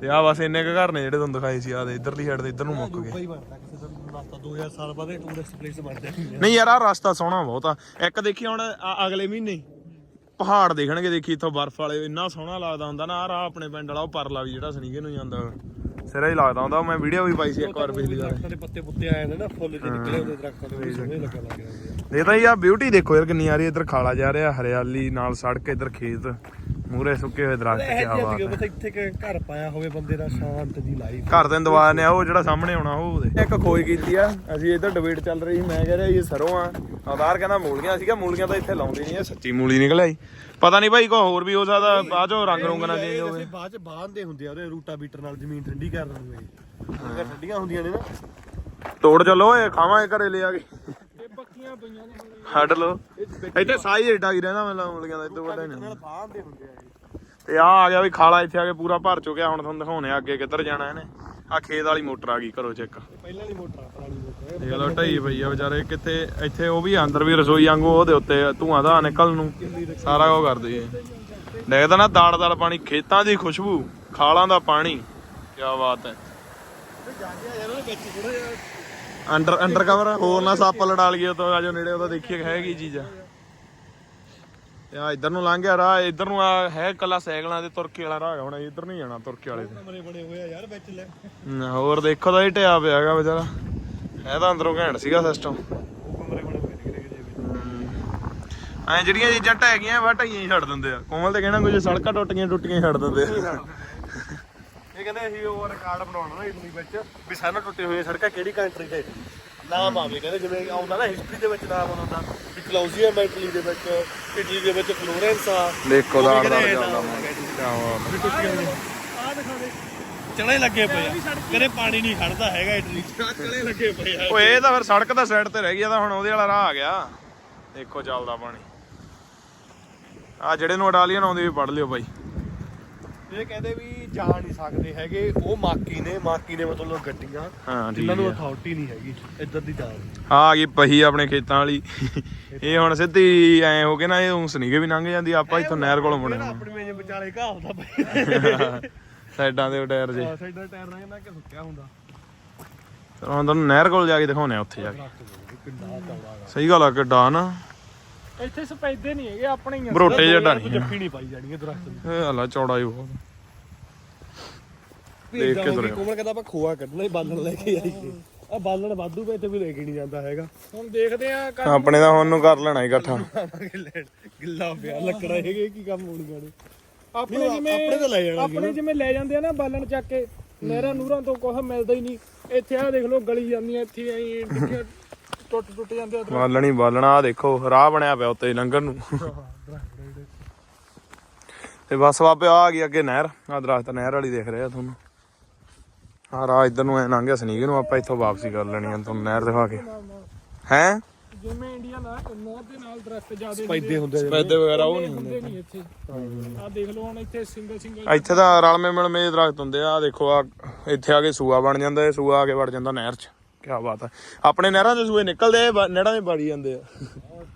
Speaker 1: ਤੇ ਆ ਬਸ ਇੰਨੇ ਕੁ ਘਰ ਨੇ ਜਿਹੜੇ ਤੁਹਾਨੂੰ ਦਿਖਾਏ ਸੀ ਆ ਦੇ ਇੱਧਰਲੀ ਸਾਈਡ ਤੇ ਇੱਧਰ ਨੂੰ ਮੁੱਕ ਗਏ।
Speaker 3: ਦਾ ਰਸਤਾ 2000 ਸਾਲ ਬਾਅਦ ਇਹ ਟੂਰਿਸਟ ਪਲੇਸ ਬਣ ਜਾਂਦੀ
Speaker 1: ਨਹੀਂ ਯਾਰ ਆ ਰਸਤਾ ਸੋਹਣਾ ਬਹੁਤ ਆ। ਇੱਕ ਦੇਖੀ ਹੁਣ ਆ- ਅਗਲੇ ਮਹੀਨੇ ਪਹਾੜ ਦੇਖਣਗੇ ਦੇਖੀ ਇੱਥੋਂ ਬਰਫ਼ ਵਾਲੇ ਇੰਨਾ ਸੋਹਣਾ ਲੱਗਦਾ ਹੁੰਦਾ ਨਾ ਆ ਰਾਹ ਆਪਣੇ ਪਿੰਡ ਵਾਲਾ ਉਹ ਪਰਲਾ ਵੀ ਜਿਹੜਾ ਸਨੀਗੇ ਨੂੰ ਜਾਂਦਾ ਸਿਰਾ ਹੀ ਲੱਗਦਾ ਹੁੰਦਾ ਉਹ ਮੈਂ ਵੀਡੀਓ ਵੀ ਪਾਈ ਸੀ ਇੱਕ ਵਾਰ ਪਿਛਲੀ ਵਾਰ।
Speaker 3: ਦਰਖਤਾਂ ਦੇ ਪੱਤੇ ਪੁੱਤੇ ਆਏ ਨੇ ਨਾ ਫੁੱਲ ਜਿਹੇ ਨਿਕਲੇ ਹੁੰਦੇ ਦਰਖਤਾਂ ਦੇ ਵਿੱਚ ਸੋਹਣੇ ਲੱਗਣ ਲੱਗ ਜਾਂਦੇ ਆ।
Speaker 1: ਇਹ ਤਾਂ ਯਾ ਬਿਊਟੀ ਦੇਖੋ ਯਾਰ ਕਿੰਨੀ ਆ ਰਹੀ ਇੱਧਰ ਖਾਲਾ ਜਾ ਰਿਹਾ ਹਰਿਆਲੀ ਨਾਲ ਸੜਕ ਇੱਧਰ ਖੇਤ। ਮੂਰੇ ਸੁੱਕੇ ਹੋਏ ਦਰਖਤ
Speaker 3: ਇਹ
Speaker 1: ਕੀ ਹੈ।
Speaker 3: ਬਸ ਇੱਥੇ ਕਿ ਘਰ ਪਾਇਆ ਹੋਵੇ ਬੰਦੇ ਦਾ ਸ਼ਾਂਤ ਜੀ ਲਾਈਫ
Speaker 1: ਘਰ ਦੇ ਦਵਾ ਨੇ ਉਹ ਜਿਹੜਾ ਸਾਹਮਣੇ ਆਉਣਾ ਉਹ ਉਹਦੇ। ਇੱਕ ਖੋਜ ਕੀਤੀ ਆ ਅਸੀਂ ਇੱਧਰ ਡਿਬੇਟ ਚੱਲ ਰਹੀ ਸੀ ਮੈਂ ਕਹਿ ਰਿਹਾ ਇਹ ਸਰੋਂ ਆ। ਆਧਾਰ ਕਹਿੰਦਾ ਮੂਲੀਆਂ ਸੀਗਾ ਮੂਲੀਆਂ ਤਾਂ ਇੱਥੇ ਲਾਉਂਦੇ ਨਹੀਂ ਇਹ ਸੱਚੀ ਮੂਲੀ ਨਿਕਲ ਆਈ। ਪਤਾ ਨਹੀਂ ਭਾਈ ਕੋਈ ਹੋਰ ਵੀ ਹੋ ਸਕਦਾ ਬਾਅਦ ਚੋਂ ਰੰਗ ਰੁੰਗ ਨਾ ਚੇਂਜ ਹੋਵੇ
Speaker 3: ਬਾਅਦ ਚ ਬਾਂਧਦੇ ਹੁੰਦੇ ਆ ਉਹਦੇ ਰੂਟਾ ਬੀਟਰ ਨਾਲ ਜ਼ਮੀਨ ਠੰਡੀ ਕਰ ਦਿੰਦੇ ਆ ਠੰਡੀਆਂ ਹੁੰਦੀਆਂ ਨੇ ਨਾ।
Speaker 1: ਤੋੜ ਚੱਲੋ ਏ ਖਾਵਾਂਗੇ ਘਰੇ ਲੈ ਆ ਕੇ।
Speaker 2: ਪੱਕੀਆਂ ਪਈਆਂ ਨੇ
Speaker 1: ਲੋ ਇੱਥੇ ਸਾਈਜ਼ ਏਡਾ ਕੀ ਰਹਿੰਦਾ ਮੈਨੂੰ ਮੂਲੀਆਂ ਦਾ ਇਦੋਂ ਵੱਡਾ ਨਹੀਂ
Speaker 3: ਹੁੰਦੇ। ਆ
Speaker 1: ਤੇ ਆ ਆ ਗਿਆ ਵੀ ਖਾਲਾ ਇੱਥੇ ਆ ਕੇ ਪੂਰਾ ਭਰ ਚੁੱਕਿਆ ਹੁਣ ਤੁਹਾਨੂੰ ਦਿਖਾਉਣੇ ਆ ਅੱਗੇ ਕਿੱਧਰ ਜਾਣਾ ਇਹਨੇ। ਆ ਖੇਤ ਵਾਲੀ ਮੋਟਰ ਆ ਗਈ ਘਰੋਂ ਚੈੱਕ।
Speaker 3: ਪਹਿਲਾਂ ਵਾਲੀ ਮੋਟਰ ਆ, ਪੁਰਾਣੀ ਮੋਟਰ
Speaker 1: ਦੇਖ ਲਓ ਢਈ ਪਈ ਆ ਵਿਚਾਰੇ ਕਿੱਥੇ ਇੱਥੇ ਉਹ ਵੀ ਅੰਦਰ ਵੀ ਰਸੋਈ ਵਾਂਗੂ ਉਹਦੇ ਉੱਤੇ ਧੂਆਂ ਦਾ ਨਿਕਲ ਨੂੰ। ਸਾਰਾ ਕੁਝ ਕਰਦੇ ਏ। ਦੇਖਦਾ ਨਾ ਦਾੜ ਦਾੜ ਪਾਣੀ ਖੇਤਾਂ ਦੀ ਖੁਸ਼ਬੂ ਖਾਲਾਂ ਦਾ ਪਾਣੀ। ਕੀ ਬਾਤ ਹੈ।
Speaker 3: ਜਾਂਦੇ ਆ ਯਾਰ ਵਿੱਚ ਥੋੜਾ ਜਿਹਾ
Speaker 1: ਅੰਡਰ ਅੰਡਰ ਕਵਰ ਹੋਰ ਨਾ ਸੱਪ ਲੜਾ ਲਈਏ ਤੋਂ ਆਜੋ ਨੇੜੇ ਉਹਦਾ ਦੇਖੀਏ ਹੈ ਕੀ ਚੀਜ਼ ਆ। ਤੇ ਆ ਇੱਧਰ ਨੂੰ ਲੰਘ ਗਿਆ ਰਾਹ ਇੱਧਰ ਨੂੰ ਆ ਹੈ ਕੱਲਾ ਸਾਈਕਲਾਂ ਦੇ ਤੁਰਕੇ ਵਾਲਾ ਰਾਹ ਹੁਣ ਇੱਧਰ ਨਹੀਂ ਜਾਣਾ ਤੁਰਕੇ ਵਾਲੇ ਤੇ।
Speaker 3: ਕਮਰੇ ਬਣੇ ਹੋਏ ਆ ਯਾਰ ਵਿੱਚ ਲੈ।
Speaker 1: ਨਾ, ਹੋਰ ਦੇਖੋ ਤਾਂ ਇਹ ਢਿਆ ਪਿਆ ਹੈਗਾ ਵਿਚਾਰਾ। ਇਹ ਤਾਂ ਅੰਦਰੋਂ ਘੈਂਟ ਸੀਗਾ ਸਿਸਟਮ
Speaker 3: ਉਹ ਕਮਰੇ ਬਣੇ ਹੋਏ ਨੇ ਕਿਤੇ ਕਿਤੇ
Speaker 1: ਐ ਜਿਹੜੀਆਂ ਚੀਜ਼ਾਂ ਢਹਿ ਗਈਆਂ ਵਾ ਢਾਈਆਂ ਹੀ ਛੱਡ ਦਿੰਦੇ ਆ। ਕੋਮਲ ਤੇ ਕਹਿਣਾ ਕੁਝ ਸੜਕਾਂ ਟੁੱਟ ਗਈਆਂ ਟੁੱਟੀਆਂ ਹੀ ਛੱਡ ਦਿੰਦੇ ਆ।
Speaker 3: ਕਹਿੰਦੇ ਅਸੀਂ ਉਹ ਰਿਕਾਰਡ ਬਣਾਉਣਾ ਨਾ ਇਟਲੀ ਵਿੱਚ ਵੀ ਸਾਰਾ ਟੁੱਟੇ ਹੋਏ ਸੜਕਾਂ ਕਿਹੜੀ ਕੰਟਰੀ ਦੇ ਨਾਮ ਆਵੇ ਕਹਿੰਦੇ ਜਿਵੇਂ ਆਉਂਦਾ ਨਾ ਹਿਸਟਰੀ ਦੇ ਵਿੱਚ ਨਾਮ ਆਉਂਦਾ। ਵੀ ਕਲੌਜ਼ੀਆ ਇਟਲੀ ਦੇ ਵਿੱਚ ਇਟਲੀ ਦੇ ਵਿੱਚ ਫਲੋਰੈਂਸ ਆ।
Speaker 1: ਦੇਖੋ
Speaker 3: ਦਾ।
Speaker 1: ਹੈ।
Speaker 2: ਆਹ ਦਿਖਾ। ਦੇ
Speaker 3: ਚਲੇ ਲੱਗੇ ਪਏ ਆ। ਕਦੇ ਪਾਣੀ ਨਹੀਂ ਖੜਦਾ ਹੈਗਾ ਇਟਲੀ ਚ। ਚਲੇ ਲੱਗੇ ਪਏ ਆ।
Speaker 1: ਓਏ ਇਹ ਤਾਂ ਫਿਰ ਸੜਕ ਦਾ ਸਾਈਡ ਤੇ ਰਹਿ ਗਿਆ ਤਾਂ ਹੁਣ ਉਹਦੇ ਵਾਲਾ ਰਾਹ ਆ ਗਿਆ। ਦੇਖੋ ਚੱਲਦਾ ਪਾਣੀ। ਆ ਜਿਹੜੇ ਨੂੰ ਇਟਾਲੀਅਨ ਆਉਂਦੇ ਵੀ ਪੜ ਲਿਓ ਬਾਈ।
Speaker 3: ਇਹ ਕਹਿੰਦੇ ਵੀ ਜਾ ਨਹੀਂ ਸਕਦੇ ਹੈਗੇ। ਉਹ ਮਾਕੀ ਨੇ ਮਾਕੀ ਨੇ ਮਤਲਬ ਗੱਡੀਆਂ
Speaker 1: ਹਾਂ ਠੀਕ
Speaker 3: ਜਿਨ੍ਹਾਂ ਨੂੰ
Speaker 1: ਹੈ।
Speaker 3: ਅਥਾਰਟੀ ਨਹੀਂ ਹੈਗੀ ਇੱਧਰ ਦੀ ਜਾਣ ਦੀ
Speaker 1: ਆ ਗਈ ਪਹੀ ਆਪਣੇ ਖੇਤਾਂ ਵਾਲੀ। ਇਹ ਹੁਣ ਸਿੱਧੀ ਐ ਹੋ ਕੇ ਨਾ ਇਹ ਉਂਸ ਨੀਗੇ ਵੀ ਲੰਘ ਜਾਂਦੀ ਆਪਾਂ ਇੱਥੋਂ ਨਹਿਰ ਕੋਲੋਂ ਮੁੜੇ
Speaker 3: ਆਪਣੇ ਮੇਂ ਵਿਚਾਲੇ ਘਾਲਦਾ ਪਿਆ
Speaker 1: ਸਾਈਡਾਂ ਦੇ ਟਾਇਰ ਜੇ।
Speaker 3: ਸਾਈਡਾਂ ਟਾਇਰ ਨਾਲ ਕਹਿੰਦਾ ਕਿ ਸੁੱਕਿਆ ਹੁੰਦਾ।
Speaker 1: ਹੁਣ ਤੁਹਾਨੂੰ ਨਹਿਰ ਕੋਲ ਜਾ ਕੇ ਦਿਖਾਉਣੇ ਆ ਉੱਥੇ ਜਾ ਕੇ।
Speaker 3: ਕਿੰਨਾ ਚੌੜਾ
Speaker 1: ਸਹੀ ਗੱਲ ਆ ਕਿੱਡਾ ਨਾ।
Speaker 2: ਇੱਥੇ ਸਪੈਦੇ ਨਹੀਂ ਹੈਗੇ ਆਪਣੇ ਹੀ ਆ।
Speaker 1: ਬਰੋਟੇ ਜੱਡਾ ਨਹੀਂ
Speaker 3: ਜੱਫੀ ਨਹੀਂ ਪਾਈ ਜਾਣੀ ਇਹ ਦਰਖਤ ਨੂੰ
Speaker 1: ਇਹ ਹਲਾ ਚੌੜਾ ਹੀ ਬਹੁਤ। ਦੇਖ ਕੇ ਤੁਰਿਓ।
Speaker 3: ਕੋਮਲ ਕਹਿੰਦਾ ਆਪਾਂ ਖੋਆ ਕੱਢਣਾ ਹੀ ਬਾਲਣ ਲੈ ਕੇ ਆਈਏ। ਆ ਬਾਲਣ ਵਾਧੂ ਪਏ ਤੇ ਵੀ ਲੈ ਕੇ ਨਹੀਂ ਜਾਂਦਾ ਹੈਗਾ।
Speaker 2: ਹੁਣ ਦੇਖਦੇ ਆ ਕੱਲ੍ਹ
Speaker 1: ਆਪਣੇ ਤਾਂ ਹੁਣ ਨੂੰ ਕਰ ਲੈਣਾ ਹੀ ਇਕੱਠਾ।
Speaker 3: ਗਿੱਲਾ ਪਿਆ ਲੱਕੜਾ ਹੈਗੇ ਕੀ ਕੰਮ ਹੋਣੀਆਂ ਨੇ।
Speaker 2: ਆਪਣੇ
Speaker 3: ਨਹੀਂ,
Speaker 2: ਜਿਵੇਂ
Speaker 3: ਆਪਣੇ ਤਾਂ ਲੈ ਜਾਣਾ
Speaker 2: ਆਪਣੇ ਜਿਵੇਂ ਲੈ ਜਾਂਦੇ ਆ ਨਾ ਬਾਲਣ ਚੱਕ ਕੇ ਨਹਿਰਾਂ ਨੂਰਾਂ ਤੋਂ ਕੁਛ ਮਿਲਦਾ ਹੀ ਨਹੀਂ। ਇੱਥੇ ਆ ਦੇਖ ਲਓ ਗਲੀ ਜਾਂਦੀਆਂ ਇੱਥੇ ਐਂ ਡਿੱਗੀਆਂ ਟੁੱਟ ਟੁੱਟ ਜਾਂਦੇ ਆ ਦਰੱਖਤ।
Speaker 1: ਬਾਲਣੀ ਬਾਲਣਾ ਆ ਦੇਖੋ ਰਾਹ ਬਣਿਆ ਪਿਆ ਉੱਤੇ ਲੰਘਣ ਨੂੰ। ਤੇ ਬਸ ਵਾਪੇ ਆ ਗਈ ਅੱਗੇ ਨਹਿਰ ਆ ਦਰਖਤ ਨਹਿਰ ਵਾਲੀ ਦੇਖ ਰਿਹਾ ਤੁਹਾਨੂੰ। ਆ ਰਾਹ ਇੱਧਰ ਨੂੰ ਐ ਲੰਘਿਆ ਸਨੀਕ ਨੂੰ ਆਪਾਂ ਇੱਥੋਂ ਵਾਪਸੀ ਕਰ ਲੈਣੀ ਆ ਤੁਹਾਨੂੰ ਨਹਿਰ ਦਿਖਾ ਕੇ। ਹੈ?
Speaker 2: ਜਿਵੇਂ ਇੰਡੀਆ ਨਾਲ ਨਹਿਰ ਦੇ ਨਾਲ ਦਰਖਤ ਜ਼ਿਆਦੇ
Speaker 3: ਪੈਦੇ ਹੁੰਦੇ ਆ
Speaker 1: ਪੈਦੇ ਵਗੈਰਾ ਉਹ ਨਹੀਂ
Speaker 2: ਹੁੰਦੇ ਨਹੀਂ ਇੱਥੇ। ਆ ਦੇਖ ਲਓ ਹੁਣ ਇੱਥੇ ਸਿੰਗਲ ਸਿੰਗਲ
Speaker 1: ਇੱਥੇ ਤਾਂ ਰਲਮੇ ਮਿਲਮੇ ਦਰਖਤ ਹੁੰਦੇ ਆ ਦੇਖੋ ਆ ਇੱਥੇ ਆ ਕੇ ਸੂਆ ਬਣ ਜਾਂਦਾ ਇਹ ਸੂਆ ਆ ਕੇ ਵੜ ਜਾਂਦਾ ਨਹਿਰ 'ਚ। ਕੀ ਬਾਤ ਹੈ। ਆਪਣੇ ਨਹਿਰਾਂ ਦੇ ਸੂਏ ਨਿਕਲਦੇ ਆ ਨਹਿਰਾਂ ਦੇ ਵੜੀ ਜਾਂਦੇ ਆ।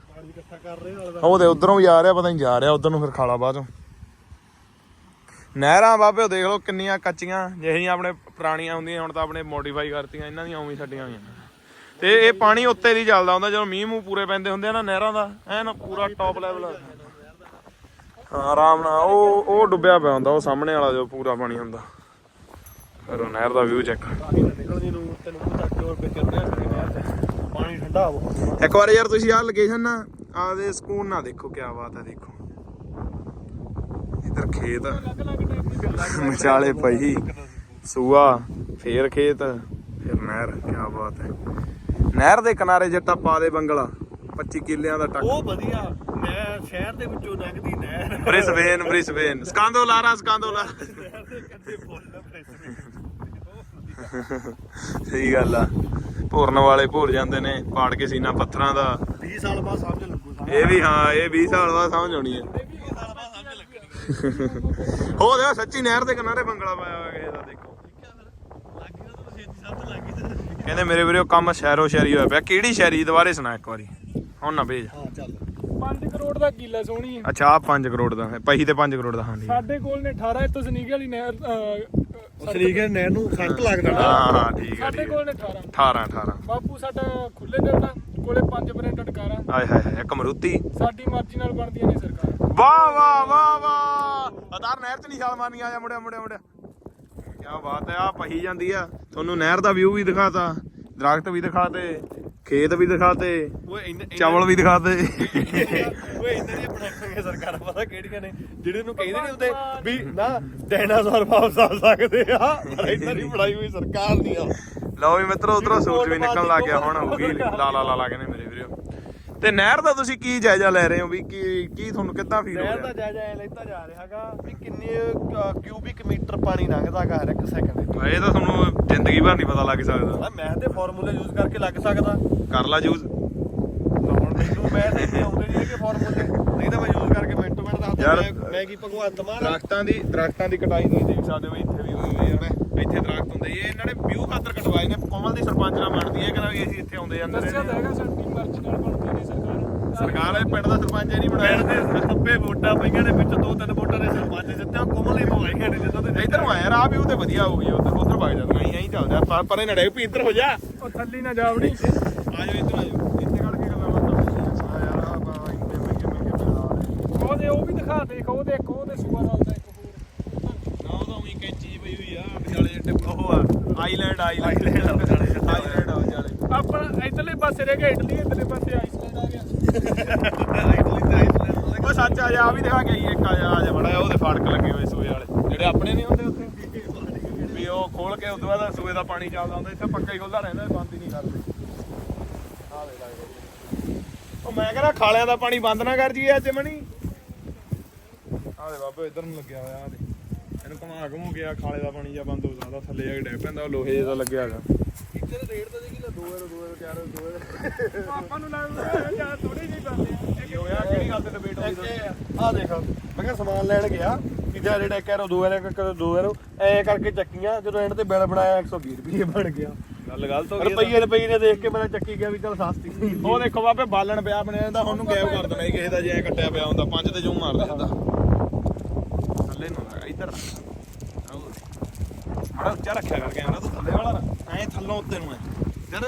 Speaker 3: ਪਾਣੀ ਇਕੱਠਾ ਕਰ ਰਹੇ ਨਾਲ
Speaker 1: ਉਹਦੇ ਉਧਰੋਂ ਵੀ ਆ ਰਿਹਾ, ਪਤਾ ਨਹੀਂ ਜਾ ਰਿਹਾ, ਉਧਰ ਨੂੰ ਫਿਰ ਖਾਲਾ ਬਾਅਦੋਂ ਨਹਿਰਾਂ ਬਾਬੇ ਦੇਖ ਲਓ ਕਿੰਨੀਆਂ ਕੱਚੀਆਂ ਜਿਹੜੀਆਂ ਆਪਣੇ ਪੁਰਾਣੀਆਂ ਹੁੰਦੀਆਂ, ਹੁਣ ਤਾਂ ਆਪਣੇ ਮੋਡੀਫਾਈ ਕਰਤੀਆਂ, ਇਹਨਾਂ ਦੀਆਂ ਉਵੇਂ ਹੀ ਛੱਡੀਆਂ ਹੋਈਆਂ। ਤੇ ਇਹ ਪਾਣੀ ਉੱਤੇ ਦੀ ਚੱਲਦਾ ਹੁੰਦਾ, ਜਦੋਂ ਮੀਂਹ ਮੂੰਹ ਪੂਰੇ ਪੈਂਦੇ ਹੁੰਦੇ ਆ ਨਾ ਨਹਿਰਾਂ ਦਾ, ਐਨ ਪੂਰਾ ਟੌਪ ਲੈਵਲ ਆਰਾਮ ਨਾਲ, ਉਹ ਉਹ ਡੁੱਬਿਆ ਪਿਆ ਹੁੰਦਾ, ਉਹ ਸਾਹਮਣੇ ਵਾਲਾ ਜੋ ਪੂਰਾ ਪਾਣੀ ਹੁੰਦਾ। ਫਿਰ ਉਹ ਨਹਿਰ ਦਾ ਵਿਊ ਚੈੱਕ
Speaker 3: ਨਿਕਲਦੀ ਨੂੰ, ਤੈਨੂੰ ਪਤਾ ਹੋਰ ਆ ਪਾਣੀ ਠੰਡਾ ਹੋ
Speaker 1: ਇੱਕ ਵਾਰ ਯਾਰ ਤੁਸੀਂ ਆਹ ਲੋਕੇਸ਼ਨ ਨਾ ਆਦੇ ਸਕੂਨ ਨਾਲ ਦੇਖੋ ਕੀ ਬਾਤ ਹੈ ਦੇਖੋ। ਇਧਰ ਖੇਤ ਵਿਚਾਲੇ ਪਈ ਸੂਆ ਫੇਰ ਖੇਤ ਫਿਰ ਨਹਿਰ ਕੀ ਬਾਤ ਹੈ ਨਹਿਰ ਦੇ ਕਿਨਾਰੇ ਜੱਟਾ ਪਾ ਦੇ ਬੰਗਲਾ 25 ਕਿੱਲਿਆਂ ਦਾ ਟੱਕ।
Speaker 3: ਉਹ ਵਧੀਆ। ਮੈਂ ਸ਼ਹਿਰ ਦੇ ਵਿੱਚੋਂ ਲੰਘਦੀ ਨਹਿਰ।
Speaker 1: Brisbane Brisbane. ਸਕਾਂਦੋ ਲਾਰਾ ਸਕਾਂਦੋ ਲਾਰਾ
Speaker 3: ਸ਼ਹਿਰ ਦੇ ਕੱਦੇ ਫੁੱਲ ਬ੍ਰਿਸਬੇਨ
Speaker 1: ਸਹੀ ਗੱਲ ਆ। ਭੋਰਨ ਵਾਲੇ ਭੁਰ ਜਾਂਦੇ ਨੇ ਪਾੜ ਕੇ ਸੀਨਾ ਪੱਥਰਾਂ ਦਾ।
Speaker 3: 20 ਸਾਲ ਬਾਅਦ ਸਮਝ ਲੱਗੂ ਸਾਰਾ।
Speaker 1: ਇਹ ਵੀ ਹਾਂ ਇਹ 20 ਸਾਲ ਬਾਅਦ ਸਮਝ ਆਉਣੀ ਹੈ
Speaker 3: 20 ਸਾਲ ਬਾਅਦ ਸਮਝ ਲੱਗਣੀ
Speaker 1: ਹੋ ਦੇਖੋ ਸੱਚੀ ਨਹਿਰ ਦੇ ਕਿਨਾਰੇ ਬੰਗਲਾ ਪਾਇਆ ਹੋਇਆ ਕਿਸੇ ਦਾ ਦੇਖੋ। ਕਹਿੰਦੇ ਮੇਰੇ ਵੀਰੇ ਉਹ ਕੰਮ ਸ਼ਹਿਰੋ ਸ਼ਹਿਰੀ ਹੋਇਆ ਪਿਆ। ਕਿਹੜੀ ਸ਼ਹਿਰੀ? ਦੁਬਾਰੇ ਸੁਣਾ ਇੱਕ ਵਾਰੀ। ਹੁਣ ਨਾ ਭੇਜ।
Speaker 3: ਹਾਂ ਚੱਲ।
Speaker 2: 5 ਕਰੋੜ ਦਾ ਕਿੱਲਾ ਸੋਹਣੀ ਹੈ
Speaker 1: ਅੱਛਾ ਆ 5 ਕਰੋੜ ਦਾ। ਹੈ ਪਹੀ ਤੇ 5 ਕਰੋੜ ਦਾ ਹਾਂ
Speaker 2: ਸਾਡੇ ਕੋਲ ਨੇ 18 ਇੱਥੋਂ ਸਨੀਕੇ ਵਾਲੀ ਨਹਿਰ ਅਹ,
Speaker 3: ਸਰੀਕੇ ਨਹਿਰ ਨੂੰ ਸੰਟ ਲੱਗਦਾ ਨਾ।
Speaker 1: ਹਾਂ ਹਾਂ ਠੀਕ ਹੈ
Speaker 2: ਸਾਡੇ
Speaker 1: ਠੀਕ
Speaker 2: ਕੋਲ ਨੇ 18
Speaker 1: ਹੈ 18 18
Speaker 2: ਬਾਪੂ ਸਾਡਾ ਖੁੱਲੇ ਦਿਲ ਦਾ ਕੋਲੇ 5 ਬ੍ਰੈਂਡ ਟਕਾਰਾਂ
Speaker 1: ਆਏ ਹਾਏ ਹਾਏ ਇੱਕ ਮਰੂਤੀ।
Speaker 2: ਸਾਡੀ ਮਰਜ਼ੀ ਨਾਲ ਬਣਦੀਆਂ ਨੇ ਸਰਕਾਰ।
Speaker 1: ਵਾਹ ਵਾਹ ਵਾਹ ਵਾਹ। ਅਦਾਰ ਨਹਿਰ ਚ ਨਹੀਂ ਛਾਲ ਮਾਰਨੀ ਆ ਜਾ ਮੁੜਿਆ ਮੁੜਿਆ ਮੁੜਿਆ ਕੀ ਬਾਤ ਹੈ ਆ ਪਹੀ ਜਾਂਦੀ ਆ। ਤੁਹਾਨੂੰ ਨਹਿਰ ਦਾ ਵਿਊ ਵੀ ਦਿਖਾਤਾ ਦਰਖਤ ਵੀ ਦਿਖਾਤੇ। ਖੇਤ ਵੀ ਦਿਖਾਤੇ
Speaker 3: ਓਏ ਇੰਨੇ
Speaker 1: ਚਾਵਲ ਵੀ ਦਿਖਾਤੇ।
Speaker 3: ਓਏ ਇੰਨੇ ਦੀਆਂ ਬਣਾਈਆਂ ਸਰਕਾਰਾਂ ਪਤਾ ਕਿਹੜੀਆਂ ਨੇ ਜਿਹੜੇ ਨੂੰ ਕਹਿੰਦੇ ਨੇ ਹੁੰਦੇ ਵੀ ਨਾ ਡਾਇਨਾਸੌਰ ਵਾਪਸ ਆ ਸਕਦੇ ਆ ਪਰ ਇਹਨਾਂ ਦੀ ਬਣਾਈ ਹੋਈ ਸਰਕਾਰ ਨਹੀਂ ਆ।
Speaker 1: ਲਓ ਵੀ ਮਿੱਤਰੋ ਉਧਰੋਂ ਸੂਰਜ ਵੀ ਨਿਕਲਣ ਲੱਗ ਗਿਆ ਹੁਣ ਹੋਊਗੀ ਲਾ ਲਾ ਲਾ ਲਾ ਕਹਿੰਦੇ ਮੇਰੇ ਵੀਰੋ। ਤੇ ਨਹਿਰ ਦਾ ਤੁਸੀਂ ਕੀ ਜਾਇਜ਼ਾ ਲੈ ਰਹੇ ਹੋ ਵੀ ਕੀ ਕੀ ਤੁਹਾਨੂੰ ਕਿੱਦਾਂ ਫੀਲ ਹੋ
Speaker 3: ਨਹਿਰ ਦਾ
Speaker 1: ਰਿਹਾ
Speaker 3: ਜਾਇਜ਼ਾ ਐ ਲੈਤਾ ਜਾ ਰਿਹਾਗਾ ਵੀ ਕਿੰਨੇ ਕਿਊਬਿਕ ਮੀਟਰ ਪਾਣੀ ਲੰਘਦਾਗਾ ਹਰ ਇੱਕ ਸੈਕਿੰਡ
Speaker 1: ਇਹ ਤਾਂ ਭਰ ਨਹੀਂ ਪਤਾ ਲੱਗ ਸਕਦਾ।
Speaker 3: ਮੈਂ ਤੇ ਫਾਰਮੂਲੇ ਯੂਜ਼ ਕਰਕੇ ਲੱਗ ਸਕਦਾ।
Speaker 1: ਕਰ ਲਾ ਯੂਜ਼
Speaker 3: ਹੁਣ ਮੈਨੂੰ ਮੈਂ ਤੇ ਆਉਂਦੇ ਨਹੀਂ ਹੈਗੇ ਫਾਰਮੂਲੇ। ਨਹੀਂ ਤਾਂ ਮੈਂ ਯੂਜ਼ ਕਰਕੇ ਮਿੰਟੋ ਮਿੰਟ ਦੱਸਦਾ ਮੈਂ ਮੈਂ ਕੀ ਭਗਵੰਤ ਮਾਨ ਆ।
Speaker 1: ਦਰਖਤਾਂ ਦੀ ਦਰਖਤਾਂ ਦੀ ਕਟਾਈ ਤੁਸੀਂ ਦੇਖ ਸਕਦੇ ਹੋ ਇੱਥੇ ਵੀ ਹੋਈ ਹੋਈ ਆ ਇੱਥੇ ਦਰਖਤ ਹੁੰਦੇ ਇਹ ਇਹਨਾਂ ਨੇ ਵਿਊ ਖਾਤਰ ਕਟਵਾਏ ਨੇ। ਕੋਮਲ ਦੀ ਸਰਪੰਚ ਨਾਲ ਬਣਦੀ ਹੈ ਕਹਿੰਦਾ ਵੀ ਅਸੀਂ ਇੱਥੇ ਆਉਂਦੇ ਜਾਂਦੇ
Speaker 2: ਦੱਸਿਆ ਤਾਂ
Speaker 1: ਨੇ
Speaker 2: ਹੈਗਾ ਸਾਡੀ ਮਰਜ਼ੀ ਨਾਲ ਨੇ ਸਰਕਾਰ
Speaker 1: ਇਹ ਪਿੰਡ ਦਾ ਸਰਪੰਚ ਨਹੀਂ ਬਣਾਇਆ।
Speaker 3: ਪਿੰਡ ਦੇ ਖੱਬੇ ਵੋਟਾਂ ਪਈਆਂ ਨੇ ਵਿੱਚ ਦੋ ਤਿੰਨ ਵੋਟਾਂ ਦੇ ਸਰਪੰਚ ਜਿੱਤੇ ਉਹ ਕੋਮਲ ਹੀ ਪਵਾਈਆਂ ਨੇ ਜਿੱਦਾਂ ਤੇ
Speaker 1: ਇੱਧਰ ਨੂੰ ਆਇਆ ਰਾਹ ਵਿਊ ਤੇ ਵਧੀਆ ਹੋ ਗਿਆ ਉਧਰ ਉਧਰ ਵਗ ਜਾਂਦਾ ਅਸੀਂ ਐਂ ਚੱਲਦੇ ਪਰ ਪਰੇ ਨੜੇ ਵੀ ਇੱਧਰ ਹੋ ਜਾ।
Speaker 2: ਉਹ ਥੱਲੀ ਨਾ ਜਾਵੜੀ
Speaker 1: ਆ ਜਾਓ ਇੱਧਰ ਆ ਜਾਓ ਇੱਥੇ ਖੜ ਕੇ ਗੱਲਾਂ ਬਾਤਾਂ ਆ ਯਾਰ ਆ ਬਾ ਇੰਨੇ ਮਹਿੰਗੇ ਮਹਿੰਗੇ ਪਿਆਰ
Speaker 2: ਉਹਦੇ ਉਹ ਵੀ ਦਿਖਾ ਦੇਖ ਉਹਦੇ ਇੱਕ ਉਹਦੇ ਸੂਆ ਨਾਲ ਦਾ ਇੱਕ ਹੋਰ।
Speaker 1: ਨਾ ਉਹਦਾ ਉਹੀ ਕੈਂਚੀ ਜਿਹੀ ਪਈ ਹੋਈ ਆ ਵਿਚਾਲੇ ਜਿੱਤੇ ਉਹ ਆ ਆਈਲੈਂਡ ਆਈਲੈਂਡ ਆਈਲੈਂਡ ਆ ਵਿਚਾਲੇ।
Speaker 2: ਆਪਣਾ ਇਧਰਲੇ ਪਾਸੇ ਰਹਿ ਗਿਆ ਇਟਲੀ ਇਧਰਲੇ ਪਾਸੇ ਆਈਸਲੈਂਡ ਆ ਗਿਆ
Speaker 1: ਉਹ ਸੱਚ ਆ ਜਾ ਆ ਵੀ ਦਿਖਾ ਕੇ ਆਈ ਇੱਕ ਆ ਜਾ ਆ ਜਾ ਬੜਾ ਉਹਦੇ ਫਾੜਕ ਲੱਗੇ ਹੋਏ ਸੂਏ ਵਾਲੇ। ਜਿਹੜੇ ਆਪਣੇ ਨਹੀਂ ਹੁੰਦੇ ਉੱਥੇ? ਵੀ ਉਹ ਖੋਲ ਕੇ ਉਦੋਂ ਬਾਅਦ ਸੂਏ ਦਾ ਪਾਣੀ ਚੱਲਦਾ ਹੁੰਦਾ ਇੱਥੇ ਪੱਕਾ ਹੀ ਖੁੱਲਦਾ ਰਹਿੰਦਾ ਬੰਦ ਹੀ ਨਹੀਂ ਕਰਦੇ। ਆ ਦੇ ਲੱਗਦੇ ਉਹ ਮੈਂ ਕਹਿੰਦਾ ਖਾਲਿਆਂ ਦਾ ਪਾਣੀ ਬੰਦ ਨਾ ਕਰ ਜੀਏ ਅੱਜ ਮਣੀ। ਆ ਦੇ ਬਾਬੇ ਇਧਰ ਨੂੰ ਲੱਗਿਆ ਹੋਇਆ ਆ ਦੇ ਇਹਨੂੰ ਘੁਮਾ ਘਮੂ ਗਿਆ ਖਾਲੇ ਦਾ ਪਾਣੀ ਜਾਂ ਬੰਦ ਹੋ ਜਾਂਦਾ ਥੱਲੇ ਜਾ ਕੇ ਡੈ ਪੈਂਦਾ ਉਹ ਲੋਹੇ ਲੱਗਿਆ ਹੈਗਾ।
Speaker 3: ਇੱਧਰ ਰੇਟ ਤਾਂ ਦੇਖੀ 2 ਯੂਰੋ 2 ਯੂਰੋ 4 ਯੂਰੋ 2 ਯੂਰੋ
Speaker 2: ਆਪਾਂ ਨੂੰ ਲੱਗਦਾ ਜਾਂ ਥੋੜੇ ਜਿਹੇ ਬੰਦੇ
Speaker 1: ਕੀ ਹੋਇਆ ਕਿਹੜੀ ਗੱਲ ਤੇ ਡਿਬੇਟ ਹੋਈ?
Speaker 3: ਆ ਦੇਖ ਮੈਂ ਕਿਹਾ ਸਮਾਨ ਲੈਣ ਗਿਆ ਤੀਜਾ rate 1 euro 2 euro 1 euro 2 euro ਐ ਕਰਕੇ ਚੱਕੀਆਂ ਜਦੋਂ ਐਂਡ ਤੇ ਬਿੱਲ ਬਣਾਇਆ 120 ਰੁਪਏ ਬਣ ਗਿਆ।
Speaker 1: ਗੱਲ ਗਲਤ ਹੋ ਗਈ
Speaker 3: ਰੁਪਈਏ ਰੁਪਈਏ ਨੇ ਦੇਖ ਕੇ ਮੇਰਾ ਚੱਕੀ ਗਿਆ ਵੀ ਚੱਲ ਸਸਤੀ ਸੀ।
Speaker 1: ਉਹ ਦੇਖੋ ਬਾਬੇ ਬਾਲਣ ਪਿਆ ਆਪਣੇ ਇਹਦਾ ਹੁਣ ਨੂੰ ਗਾਇਬ ਕਰ ਦੇਣਾ ਕਿਸੇ ਦਾ ਜੇ ਐਂ ਕੱਟਿਆ ਪਿਆ ਹੁੰਦਾ ਪੰਜ ਤੇ ਜੂ ਮਾਰ ਦਿੰਦਾ। ਥੱਲੇ ਨੂੰ ਲੱਗਾ ਇੱਧਰ ਉੱਚਾ ਰੱਖਿਆ ਕਰ ਕੈਮਰਾ ਤੂੰ ਥੱਲੇ ਵਾਲਾ ਐ ਥੱਲੋਂ ਉੱਤੇ ਨੂੰ ਐ।
Speaker 3: ਯਾਰ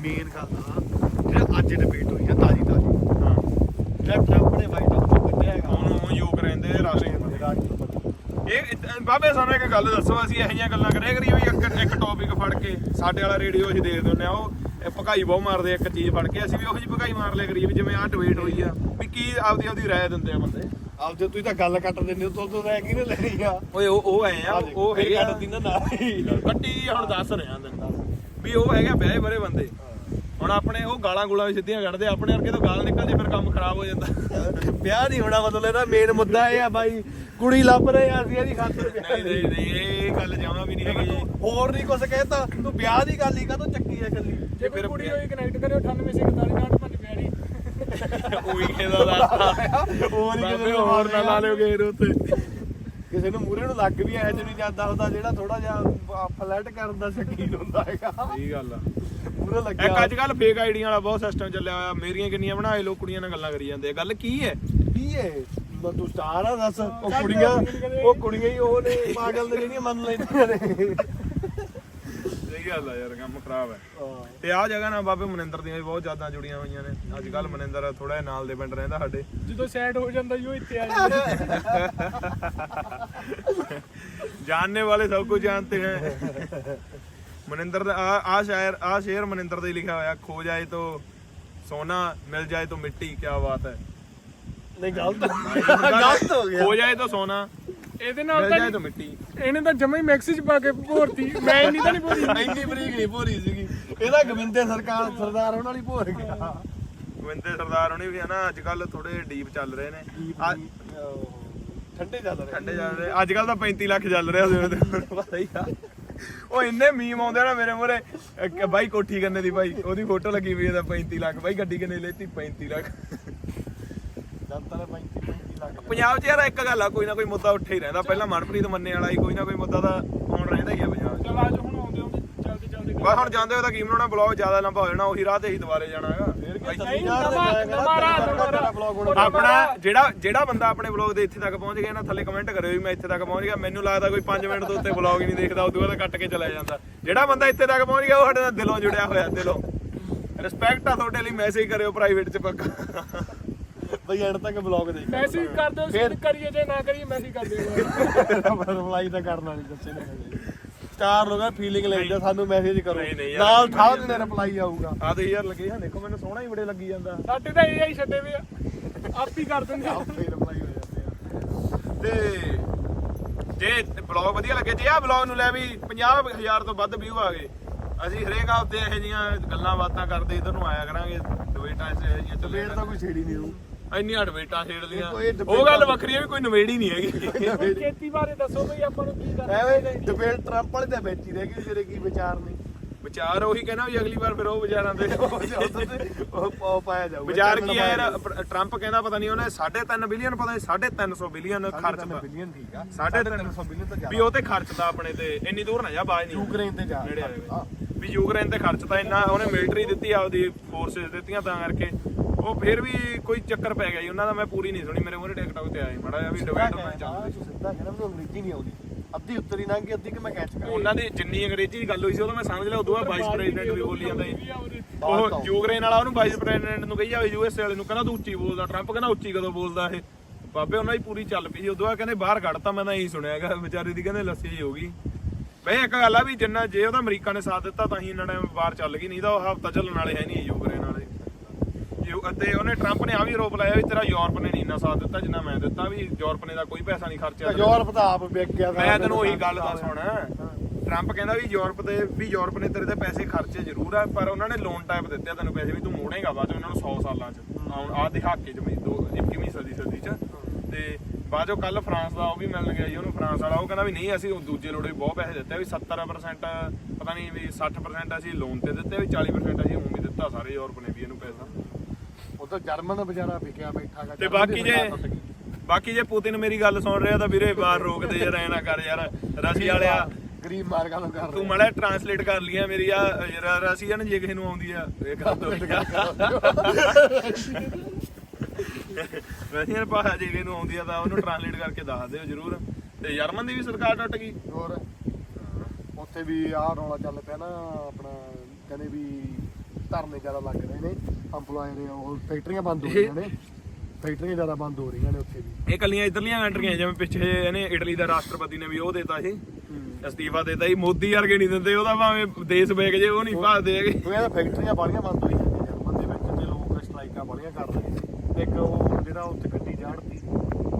Speaker 3: ਮੇਨ ਗੱਲ ਆ ਜਿਹੜਾ ਅੱਜ ਡਿਬੇਟ ਹੋਈ ਆ ਤਾਜੀ ਤਾਜੀ।
Speaker 1: ਹਾਂ।
Speaker 3: ਜਿਹੜਾ ਟਰੰਪ ਨੇ ਵਾਈਟ ਹਾਊਸ ਤੋਂ ਕੱਢਿਆ ਹੈਗਾ।
Speaker 1: ਹੁਣ ਉਹ ਯੂਕਰੇਨ ਦੇ ਰਾਸ਼ਟਰਪਤੀ ਇਹ ਇਹ- ਬਾਬੇ ਸਾਨੂੰ ਇੱਕ ਗੱਲ ਦੱਸੋ ਅਸੀਂ ਇਹੋ ਜਿਹੀਆਂ ਗੱਲਾਂ ਕਰਿਆ ਕਰੀਏ ਵੀ ਇੱਕ ਇੱਕ ਟੌਪਿਕ ਫੜ ਕੇ ਸਾਡੇ ਵਾਲਾ ਰੇਡੀਓ ਅਸੀਂ ਦੇਖ ਦਿੰਦੇ ਆ। ਉਹ ਭਕਾਈ ਬਹੁਤ ਮਾਰਦੇ ਇੱਕ ਚੀਜ਼ ਫੜ ਕੇ ਅਸੀਂ ਵੀ ਉਹੋ ਜਿਹੀ ਭਕਾਈ ਮਾਰ ਲਿਆ ਕਰੀਏ ਵੀ ਜਿਵੇਂ ਆਹ ਡਿਬੇਟ ਹੋਈ ਆ ਵੀ ਕੀ ਆਪਦੀ ਆਪਦੀ ਰਾਏ ਦਿੰਦੇ ਆ ਬੰਦੇ।
Speaker 3: ਆਪ ਜੇ ਤੁਸੀਂ ਤਾਂ ਗੱਲ ਕੱਟ ਦਿੰਦੇ ਹੋ ਤੋਂ ਤੋਂ ਰਹਿ ਕਿਹਨੇ ਲੈਣੀ ਆ?
Speaker 1: ਓਏ ਉਹ ਉਹ ਐ ਆ ਉਹ ਹੈਗੇ। ਆ
Speaker 3: ਕੱਟਦੀ ਨਾ
Speaker 1: ਕੱਟੀ ਹੁਣ ਦੱਸ ਰਿਹਾ ਤੈਨੂੰ। ਵੀ ਉਹ ਹੈਗਾ ਵਿਆਹੇ ਬਰੇ ਬੰਦੇ। ਹੁਣ ਆਪਣੇ ਉਹ ਗਾਲਾਂ ਗੁਲਾਂ ਵੀ ਸਿੱਧੀਆਂ ਕੱਢਦੇ ਆਪਣੇ ਵਰਗੇ ਤੋਂ ਗਾਲ ਨਿਕਲਦੀ ਫਿਰ ਕੰਮ ਖਰਾਬ ਹੋ ਜਾਂਦਾ।
Speaker 3: ਵਿਆਹ ਨਹੀਂ ਹੋਣਾ ਮਤਲਬ ਇਹਦਾ ਮੇਨ ਮੁੱਦਾ ਇਹ ਆ ਬਾਈ ਕੁੜੀ ਲੱਭ ਰਹੇ ਆ ਅਸੀਂ ਇਹਦੀ ਖਾਤਰ
Speaker 1: ਨਹੀਂ ਨਹੀਂ ਨਹੀਂ ਇਹ ਗੱਲ ਜਮਾ ਵੀ ਨਹੀਂ ਹੈਗੀ।
Speaker 3: ਹੋਰ ਨਹੀਂ ਕੁਝ ਕਹਿਤਾ ਤੂੰ ਵਿਆਹ ਦੀ ਗੱਲ ਹੀ ਕਾਹਤੋਂ ਚੱਕੀ ਆ ਕੱਲੀ
Speaker 2: ਜੇ ਕੋਈ ਕੁੜੀ ਹੋਈ ਕਨੈਕਟ ਕਰਿਓ 98 41
Speaker 1: ਉਹੀ ਕਿਹਦਾ ਦੱਸਦਾ
Speaker 3: ਹੋਰ ਹੀ ਕਿਸੇ ਨੂੰ
Speaker 1: ਹੋਰ ਨਾ ਲਾ ਲਿਓ ਗੇਰ ਉੱਤੇ।
Speaker 3: ਕਿਸੇ ਨੂੰ ਮੂਰੇ ਨੂੰ ਲੱਗ ਵੀ ਐ ਚ ਨਹੀਂ ਜਾਂਦਾ ਹੁੰਦਾ ਜਿਹੜਾ ਥੋੜਾ ਜਿਹਾ ਫਲੈਟ ਕਰਨ ਦਾ ਸ਼ਕੀਨ ਹੁੰਦਾ ਹੈਗਾ।
Speaker 1: ਸਹੀ ਗੱਲ ਆ।
Speaker 3: ਮੂਰੇ
Speaker 1: ਇੱਕ
Speaker 3: ਲੱਗਿਆ
Speaker 1: ਅੱਜ ਕੱਲ ਫੇਕ ਆਈਡੀਆਂ ਵਾਲਾ ਬਹੁਤ ਸਿਸਟਮ ਚੱਲਿਆ ਹੋਇਆ ਮੇਰੀਆਂ ਕਿੰਨੀਆਂ ਬਣਾਏ ਲੋਕ ਕੁੜੀਆਂ ਨਾਲ ਗੱਲਾਂ ਕਰੀ ਜਾਂਦੇ ਆ। ਗੱਲ ਕੀ ਹੈ
Speaker 3: ਕੀ ਹੈ ਮੈਂ ਤੂੰ ਸਟਾਰ ਆ ਦੱਸ। ਉਹ ਕੁੜੀਆਂ ਉਹ ਕੁੜੀਆਂ ਹੀ ਉਹ ਨੇ ਪਾਗਲ ਦੇ ਜਿਹੜੀਆਂ ਮੰਨ ਲੈਂਦੀਆਂ ਨੇ।
Speaker 1: ਸਹੀ ਗੱਲ ਆ ਯਾਰ ਕੰਮ ਖਰਾਬ ਹੈ। ਤੇ ਆ ਜਗ੍ਹਾ ਨਾਲ ਬਾਬੇ ਮਨਿੰਦਰ ਦੀਆਂ ਵੀ ਬਹੁਤ ਜ਼ਿਆਦਾ ਜੁੜੀਆਂ ਹੋਈਆਂ ਨੇ। ਅੱਜ ਕੱਲ ਮਨਿੰਦਰ ਥੋੜਾ ਨਾਲ ਦੇ ਪਿੰਡ ਰਹਿੰਦਾ ਸਾਡੇ।
Speaker 2: ਜਦੋਂ ਸੈਟ ਹੋ ਜਾਂਦਾ ਯੋ ਇੱਥੇ ਆ ਜਾਂਦਾ
Speaker 1: ਜਾਣਨੇ ਵਾਲੇ ਸਭ ਕੁਝ ਜਾਣਦੇ ਹੈ ਮਨਿੰਦਰ ਦਾ ਆ ਸ਼ਾਇਰ ਆ ਸ਼ੇਰ ਮਨਿੰਦਰ ਦੇ ਲਿਖਿਆ ਹੋਇਆ ਖੋ ਜਾਏ ਤੋ ਸੋਨਾ ਮਿਲ ਜਾਏ ਤੋ ਮਿੱਟੀ ਕੀ ਬਾਤ ਹੈ।
Speaker 3: ਨਹੀਂ ਗਲਤ। ਗਲਤ ਹੋ ਗਿਆ।
Speaker 1: ਖੋ ਜਾਏ ਤਾਂ ਸੋਨਾ
Speaker 2: ਇਹਦੇ ਨਾਲ ਤਾਂ
Speaker 1: ਤਾਂ ਮਿੱਟੀ।
Speaker 2: ਇਹਨੇ ਤਾਂ ਜਮਾ ਹੀ ਮਿਕਸ ਚ ਪਾ ਕੇ ਭੋਰਤੀ। ਮੈਂ ਇੰਨੀ ਤਾਂ ਨਹੀਂ ਭੋਰੀ।
Speaker 3: ਇੰਨੀ ਬਰੀਕ ਨਹੀਂ ਭੋਰੀ ਸੀਗੀ। ਇਹਦਾ ਗਵਿੰਦੇ ਸਰਕਾਰ ਸਰਦਾਰ ਉਹਨਾਂ ਵਾਲੀ ਭੋਰ ਗਿਆ।
Speaker 1: ਗੋਵਿੰਦੇ ਸਰਦਾਰ ਹੁਣੀ ਵੀ ਹਨਾ ਅੱਜ ਕੱਲ ਥੋੜੇ ਡੀਪ ਚੱਲ ਰਹੇ ਨੇ। ਅੱਜ
Speaker 3: ਠੰਡੇ ਚੱਲ ਰਹੇ।
Speaker 1: ਠੰਡੇ ਚੱਲ ਰਹੇ। ਅੱਜ ਕੱਲ ਤਾਂ 35 ਲੱਖ ਚੱਲ ਰਿਹਾ ਜਿਵੇਂ ਤੈਨੂੰ ਪਤਾ ਹੀ ਆ। ਉਹ ਇੰਨੇ ਮੀਮ ਆਉਂਦੇ ਨਾ ਮੇਰੇ ਮੂਹਰੇ ਅਹ ਬਾਈ ਕੋਠੀ ਕਰਨੇ ਦੀ ਬਾਈ ਉਹਦੀ ਫੋਟੋ ਲੱਗੀ ਹੋਈ ਇਹਦਾ 35 ਲੱਖ। ਬਾਈ ਗੱਡੀ ਕਿੰਨੇ ਲੈਤੀ? 35 ਲੱਖ।
Speaker 3: ਜਨਤਾ ਨੇ 35 35 ਲੱਖ
Speaker 1: ਪੰਜਾਬ 'ਚ ਯਾਰ ਇੱਕ ਗੱਲ ਆ ਕੋਈ ਨਾ ਕੋਈ ਮੁੱਦਾ ਉੱਠੇ ਹੀ ਰਹਿੰਦਾ। ਪਹਿਲਾਂ ਮਨਪ੍ਰੀਤ ਮੰਨੇ ਵਾਲਾ ਹੀ ਕੋਈ ਨਾ ਕੋਈ ਮੁੱਦਾ ਤਾਂ ਆਉਣ ਰਹਿੰਦਾ ਹੀ ਆ ਪੰਜਾਬ 'ਚ।
Speaker 2: ਚਲ ਅੱਜ ਹੁਣ ਆਉਂਦੇ ਆਉਂਦੇ ਜਲਦੀ ਜਲਦੀ
Speaker 1: ਬਸ ਹੁਣ ਜਾਂਦੇ ਹੋ ਤਾਂ ਕੀ ਬਣਾਉਣਾ ਬਲੌਗ ਜ਼ਿਆਦਾ ਲੰਬਾ ਹੋ ਜਾਣਾ ਉਹੀ ਰਾਹ ਤੇ ਹੀ ਦੁਬਾਰੇ ਜਾਣਾ ਹੈਗਾ। ਆਪਣਾ ਜਿਹੜਾ ਜਿਹੜਾ ਬੰਦਾ ਆਪਣੇ ਬਲੌਗ ਦੇ ਇੱਥੇ ਤੱਕ ਪਹੁੰਚ ਗਿਆ ਨਾ ਥੱਲੇ ਕਮੈਂਟ ਕਰਿਓ ਵੀ ਮੈਂ ਇੱਥੇ ਤੱਕ ਪਹੁੰਚ ਗਿਆ। ਮੈਨੂੰ ਲੱਗਦਾ ਕੋਈ 5 ਮਿੰਟ ਤੋਂ ਉੱਤੇ ਬਲੌਗ ਹੀ ਨਹੀਂ ਦੇਖਦਾ ਉਦੋਂ ਬਾਅਦ ਕੱਟ ਕੇ ਚਲਾ ਜਾਂਦਾ। ਜਿਹੜਾ ਬੰਦਾ ਇੱਥੇ ਤੱਕ ਪਹੁੰਚ ਗਿਆ ਉਹ ਸਾਡੇ ਨਾਲ ਦਿਲੋਂ ਜੁੜਿਆ ਹੋਇਆ ਦਿਲੋਂ। ਰਿਸਪੈਕਟ ਆ ਤੁਹਾਡੇ ਲਈ ਮੈਸੇਜ ਕਰਿਓ ਪ੍ਰਾਈਵੇਟ ਚ ਪੱਕਾ।
Speaker 3: ਬਈ ਐਂਡ ਤੱਕ ਬਲੌਗ ਦੇਖ
Speaker 2: ਮੈਸੇਜ ਕਰ ਦਿਓ ਸੀ ਕਰੀਏ ਜੇ ਨਾ ਕਰੀਏ ਮੈਸੇਜ ਕਰ ਦਿਓ
Speaker 3: ਰਿਪਲਾਈ ਤਾਂ ਕਰਨਾ ਨਹੀਂ ਦੱਸੇ ਨੇ। ਚਾਰ ਲੋਕਾਂ ਫੀਲਿੰਗ ਲੈਂਦੇ ਸਾਨੂੰ ਮੈਸੇਜ ਕਰੋ।
Speaker 1: ਨਹੀਂ, ਨਹੀਂ ਯਾਰ,
Speaker 3: ਨਾਲ
Speaker 1: ਨਹੀਂ
Speaker 3: ਠਾਹ ਦਿਨੇ ਰਿਪਲਾਈ ਆਊਗਾ।
Speaker 1: ਆ ਤੇ ਯਾਰ ਲੱਗੇ ਆ ਦੇਖੋ ਮੈਨੂੰ ਸੋਹਣਾ ਹੀ ਬੜੇ ਲੱਗੀ ਜਾਂਦਾ।
Speaker 2: ਸਾਡੇ ਤਾਂ ਇਹ ਹੀ ਛੱਡੇ ਵੀ ਆ। ਆਪ ਹੀ ਕਰ ਦਿੰਦੇ ਆ।
Speaker 3: ਆਪੇ ਰਿਪਲਾਈ ਹੋ ਜਾਂਦੇ ਆ।
Speaker 1: ਤੇ ਜੇ ਬਲੌਗ ਵਧੀਆ ਲੱਗੇ ਜੇ ਆ ਬਲੌਗ ਨੂੰ ਲੈ ਵੀ 50000 ਤੋਂ ਵੱਧ ਵਿਊ ਆ ਗਏ ਅਸੀਂ ਹਰੇਕ ਹਫ਼ਤੇ ਇਹੋ ਜੀਆਂ ਗੱਲਾਂ ਬਾਤਾਂ ਕਰਦੇ ਇਧਰ ਨੂੰ ਆਇਆ ਕਰਾਂਗੇ ਡਿਬੇਟਾਂ 'ਚ ਇਹੋ ਜਿਹੀਆਂ ਚੱਲੇ
Speaker 3: ਫੇਰ ਤਾਂ ਕੋਈ ਛੇੜੀ ਨਹੀਂ ਹੋਊ।
Speaker 1: ਇੰਨੀਆਂ ਡਿਬੇਟਾਂ ਛੇੜਦੀਆਂ
Speaker 3: ਕੋਈ debate
Speaker 1: ਉਹ ਗੱਲ ਵੱਖਰੀ ਹੈ ਵੀ ਕੋਈ ਨਵੇੜੀ ਨਹੀਂ ਹੈਗੀ।
Speaker 2: ਹੁਣ ਖੇਤੀ ਬਾਰੇ ਦੱਸੋ ਬਈ ਆਪਾਂ ਨੂੰ ਕੀ ਕਰਨਾ
Speaker 3: ਐਵੇਂ ਡਿਬੇਟ ਟਰੰਪ ਵਾਲੇ ਦੇ ਵਿੱਚ ਹੀ ਰਹਿ ਗਈ ਤੇਰੇ ਕੀ ਵਿਚਾਰ ਨੇ।
Speaker 1: ਵਿਚਾਰ ਉਹੀ ਕਹਿਣਾ ਵੀ ਅਗਲੀ ਵਾਰ ਫਿਰ ਉਹ ਵਿਚਾਰਾਂ ਦੇ
Speaker 3: ਉਹ ਉਹ ਪਾਇਆ ਜਾਊਗਾ
Speaker 1: ਵਿਚਾਰ ਕੀ ਹੈ ਯਾਰ? ਪ- ਟਰੰਪ ਕਹਿੰਦਾ ਪਤਾ ਨਹੀਂ ਉਹਨੇ 3.5 ਬਿਲੀਅਨ ਪਤਾ ਨਹੀਂ 350 ਬਿਲੀਅਨ ਖਰਚਦਾ
Speaker 3: ਬਿਲੀਅਨ ਠੀਕ ਆ।
Speaker 1: 350
Speaker 3: ਬਿਲੀਅਨ ਤਾਂ
Speaker 1: ਵੀ ਉਹ ਤੇ ਖਰਚਦਾ ਆਪਣੇ ਤੇ। ਇੰਨੀ ਦੂਰ ਨਾ ਜਾ ਬਾਜ ਨਹੀਂ।
Speaker 3: ਯੂਕਰੇਨ ਤੇ ਜਾ।
Speaker 1: ਨੇੜੇ ਵੀ ਯੂਕਰੇਨ ਤੇ ਖਰਚਤਾ ਇੰਨਾ ਉਹਨੇ ਮਿਲਟਰੀ ਦਿੱਤੀ ਆਪਦੀ ਫੋਰਸਸ ਦਿੱਤੀਆਂ ਤਾਂ ਕਰਕੇ। ਉਹ ਫਿਰ ਵੀ ਕੋਈ ਚੱਕਰ ਪੈ ਗਿਆ ਜੀ ਉਹਨਾਂ ਦਾ ਮੈਂ ਪੂਰੀ ਨਹੀਂ ਸੁਣੀ ਮੇਰੇ ਮੂਹਰੇ ਟਿਕਟੌਕ ਤੇ ਆਏ ਮੜਾ ਜਿਹਾ ਵੀ ਡਿਬੇਟ ਦੀ ਚੱਲਦੀ
Speaker 3: ਸਿੱਧਾ ਕਹਿੰਦਾ ਮੈਨੂੰ ਅੰਗਰੇਜ਼ੀ ਨਹੀਂ ਆਉਂਦੀ। ਅੱਧੀ ਉੱਤਰੀ ਲੰਘ ਗਈ ਅੱਧੀ ਕਿ ਮੈਂ ਕੈਚ ਕਰ
Speaker 1: ਉਹਨਾਂ ਦੀ ਜਿੰਨੀ ਅੰਗਰੇਜ਼ੀ ਦੀ ਗੱਲ ਹੋਈ ਸੀ ਉਹ ਤਾਂ ਮੈਂ ਸਮਝ ਲਿਆ ਉਦੋਂ ਬਾਅਦ ਵਾਈਸ ਪ੍ਰੈਜ਼ੀਡੈਂਟ ਵੀ ਬੋਲੀ ਜਾਂਦਾ ਸੀ। ਉਹ। ਯੂਕਰੇਨ ਵਾਲਾ ਉਹਨੂੰ ਵਾਈਸ ਪ੍ਰੈਜ਼ੀਡੈਂਟ ਨੂੰ ਕਹੀ ਜਾਵੇ ਯੂਐਸਏ ਵਾਲੇ ਨੂੰ ਕਹਿੰਦਾ ਤੂੰ ਉੱਚੀ ਬੋਲਦਾ ਟਰੰਪ ਕਹਿੰਦਾ ਉੱਚੀ ਕਦੋਂ ਬੋਲਦਾ ਇਹ? ਬਾਬੇ ਉਹਨਾਂ ਦੀ ਪੂਰੀ ਚੱਲ ਪਈ ਸੀ ਉਦੋਂ ਬਾਅਦ ਕਹਿੰਦੇ ਬਾਹਰ ਕੱਢਤਾ ਮੈਂ ਤਾਂ ਇਹੀ ਸੁਣਿਆਗਾ ਵਿਚਾਰੇ ਦੀ ਕਹਿੰਦੇ ਲੱਸੀ ਹੋ ਗਈ। ਬਈ ਇੱਕ ਗੱਲ ਆ ਵੀ ਜਿੰਨਾ ਜੇ ਉਹਦਾ ਅਮਰੀਕਾ ਨੇ ਸਾਥ ਦਿੱਤਾ ਤਾਂ ਹੀ ਇਹਨਾਂ ਨੇ ਬਾਹਰ ਚੱਲ ਗਈ ਨਹੀਂ ਤਾਂ ਉਹ ਹਫਤਾ ਚੱਲਣ ਵਾਲੇ ਹੈ ਨਹੀਂ ਅਤੇ ਉਹਨੇ ਟਰੰਪ ਨੇ ਆ ਵੀ ਆਰੋਪ ਲਾਇਆ ਵੀ ਤੇਰਾ ਯੂਰਪ ਨੇ ਨਹੀਂ ਇੰਨਾ ਸਾਥ ਦਿੱਤਾ ਜਿੰਨਾ ਮੈਂ ਦਿੱਤਾ ਵੀ ਯੂਰਪ ਨੇ ਦਾ ਕੋਈ ਪੈਸਾ ਨਹੀਂ ਖਰਚਿਆ
Speaker 3: ਯੂਰਪ ਤਾਂ ਆਪ ਵਿਕ ਗਿਆ
Speaker 1: ਮੈਂ ਤੈਨੂੰ ਉਹੀ ਗੱਲ ਦੱਸ ਹੁਣ ਟਰੰਪ ਕਹਿੰਦਾ ਵੀ ਯੂਰਪ ਦੇ ਵੀ ਯੂਰਪ ਨੇ ਤੇਰੇ ਤੇ ਪੈਸੇ ਖਰਚੇ ਜ਼ਰੂਰ ਆ ਪਰ ਉਹਨਾਂ ਨੇ ਲੋਨ ਟਾਈਪ ਦਿੱਤੇ ਆ ਤੈਨੂੰ ਪੈਸੇ ਵੀ ਤੂੰ ਮੋੜੇਗਾ ਬਾਅਦ ਉਹਨਾਂ ਨੂੰ 100 ਸਾਲਾਂ ਚ। ਆਉਣ ਆ ਦਿਹਾਕੇ ਚ ਦੋ 21ਵੀਂ ਸਦੀ ਸਦੀ ਚ। ਤੇ ਬਾਅਦ ਚੋਂ ਕੱਲ ਫਰਾਂਸ ਦਾ ਉਹ ਵੀ ਮਿਲਣ ਗਿਆ ਜੀ ਉਹਨੂੰ ਫਰਾਂਸ ਵਾਲਾ ਉਹ ਕਹਿੰਦਾ ਵੀ ਨਹੀਂ ਅਸੀਂ ਉਹ ਦੂਜੇ ਲੋੜੇ ਵੀ ਬਹੁਤ ਪੈਸੇ ਦਿੱਤੇ ਆ ਵੀ 70% ਪਤਾ ਨਹੀਂ ਵੀ 60% ਅਸੀਂ ਲੋਨ ਤੇ ਦਿੱਤੇ ਵੀ 40% ਅਸੀਂ ਉਂ ਵੀ ਦਿੱਤਾ ਸਾਰੇ ਯੂਰਪ ਨੇ ਵੀ ਇਹਨੂੰ ਪੈਸਾ।
Speaker 3: ਉਹ ਤਾਂ ਜਰਮਨ ਵਿਚਾਰਾ ਵਿਕਿਆ ਬੈਠਾ ਗਾ
Speaker 1: ਤੇ ਬਾਕੀ ਜੇ ਬਾਕੀ ਜੇ ਪੁਤਿਨ ਮੇਰੀ ਗੱਲ ਸੁਣ ਰਿਹਾ ਤਾਂ ਵੀਰੇ ਬਾਹਰ ਰੋਕਦੇ ਯਾਰ ਐ ਨਾ ਕਰ ਯਾਰ ਰਸ਼ੀਆ ਵਾਲਿਆ
Speaker 3: ਗਰੀਬ ਮਾਰਗਾਂ ਨੂੰ ਕਰ
Speaker 1: ਤੂੰ ਮੜਾ ਟਰਾਂਸਲੇਟ ਕਰ ਲਿਆ ਮੇਰੀ ਆ ਰਸੀਅਨ ਜੇ ਕਿਸੇ ਨੂੰ ਆਉਂਦੀ ਆ। ਇਹ ਕਰ ਦੋ ਰਸੀਅਨ ਭਾਸ਼ਾ ਜੇ ਕਿਸੇ ਨੂੰ ਆਉਂਦੀ ਆ ਤਾਂ ਉਹਨੂੰ ਟਰਾਂਸਲੇਟ ਕਰਕੇ ਦੱਸ ਦਿਓ ਜਰੂਰ। ਤੇ ਜਰਮਨ ਦੀ ਵੀ ਸਰਕਾਰ ਟੁੱਟ ਗਈ।
Speaker 3: ਹੋਰ? ਉੱਥੇ ਵੀ ਆਹ ਰੌਲਾ ਚੱਲ ਪਿਆ ਨਾ ਆਪਣਾ ਕਹਿੰਦੇ ਵੀ ਧਰਨੇ ਜ਼ਿਆਦਾ ਲੱਗ ਰਹੇ ਨੇ। ਦੇ ਉਹ ਫੈਕਟਰੀਆਂ ਬੰਦ ਹੋ ਰਹੀਆਂ ਨੇ। ਫੈਕਟਰੀਆਂ ਜ਼ਿਆਦਾ ਬੰਦ ਹੋ ਰਹੀਆਂ ਨੇ ਉੱਥੇ ਵੀ।
Speaker 1: ਇਹ ਕੱਲੀਆਂ ਇਧਰਲੀਆਂ ਕੰਟਰੀਆਂ ਜਿਵੇਂ ਪਿੱਛੇ ਇਹਨੇ ਇਟਲੀ ਦਾ ਰਾਸ਼ਟਰਪਤੀ ਨੇ ਵੀ ਉਹ ਦੇਤਾ ਸੀ ਅਸਤੀਫਾ ਦੇਤਾ ਸੀ ਮੋਦੀ ਵਰਗੇ ਨਹੀਂ ਦਿੰਦੇ ਉਹਦਾ ਭਾਵੇਂ ਦੇਸ਼ ਵੇਚ ਜੇ ਉਹ ਨਹੀਂ ਭਾਲਦੇ ਹੈਗੇ।
Speaker 3: ਉਹ ਕਹਿੰਦਾ ਫੈਕਟਰੀਆਂ ਬਾਲੀਆਂ ਬੰਦ ਹੋਈਆਂ ਨੇ। ਜਰਮਨ ਦੇ ਵਿੱਚ ਤੇ ਲੋਕ ਸਟ੍ਰਾਈਕਾਂ ਬਾਲੀਆਂ ਕਰ ਰਹੇ ਨੇ। ਇੱਕ ਉਹ ਜਿਹੜਾ ਉੱਥੇ ਗੱਡੀ ਚਾੜਦੀ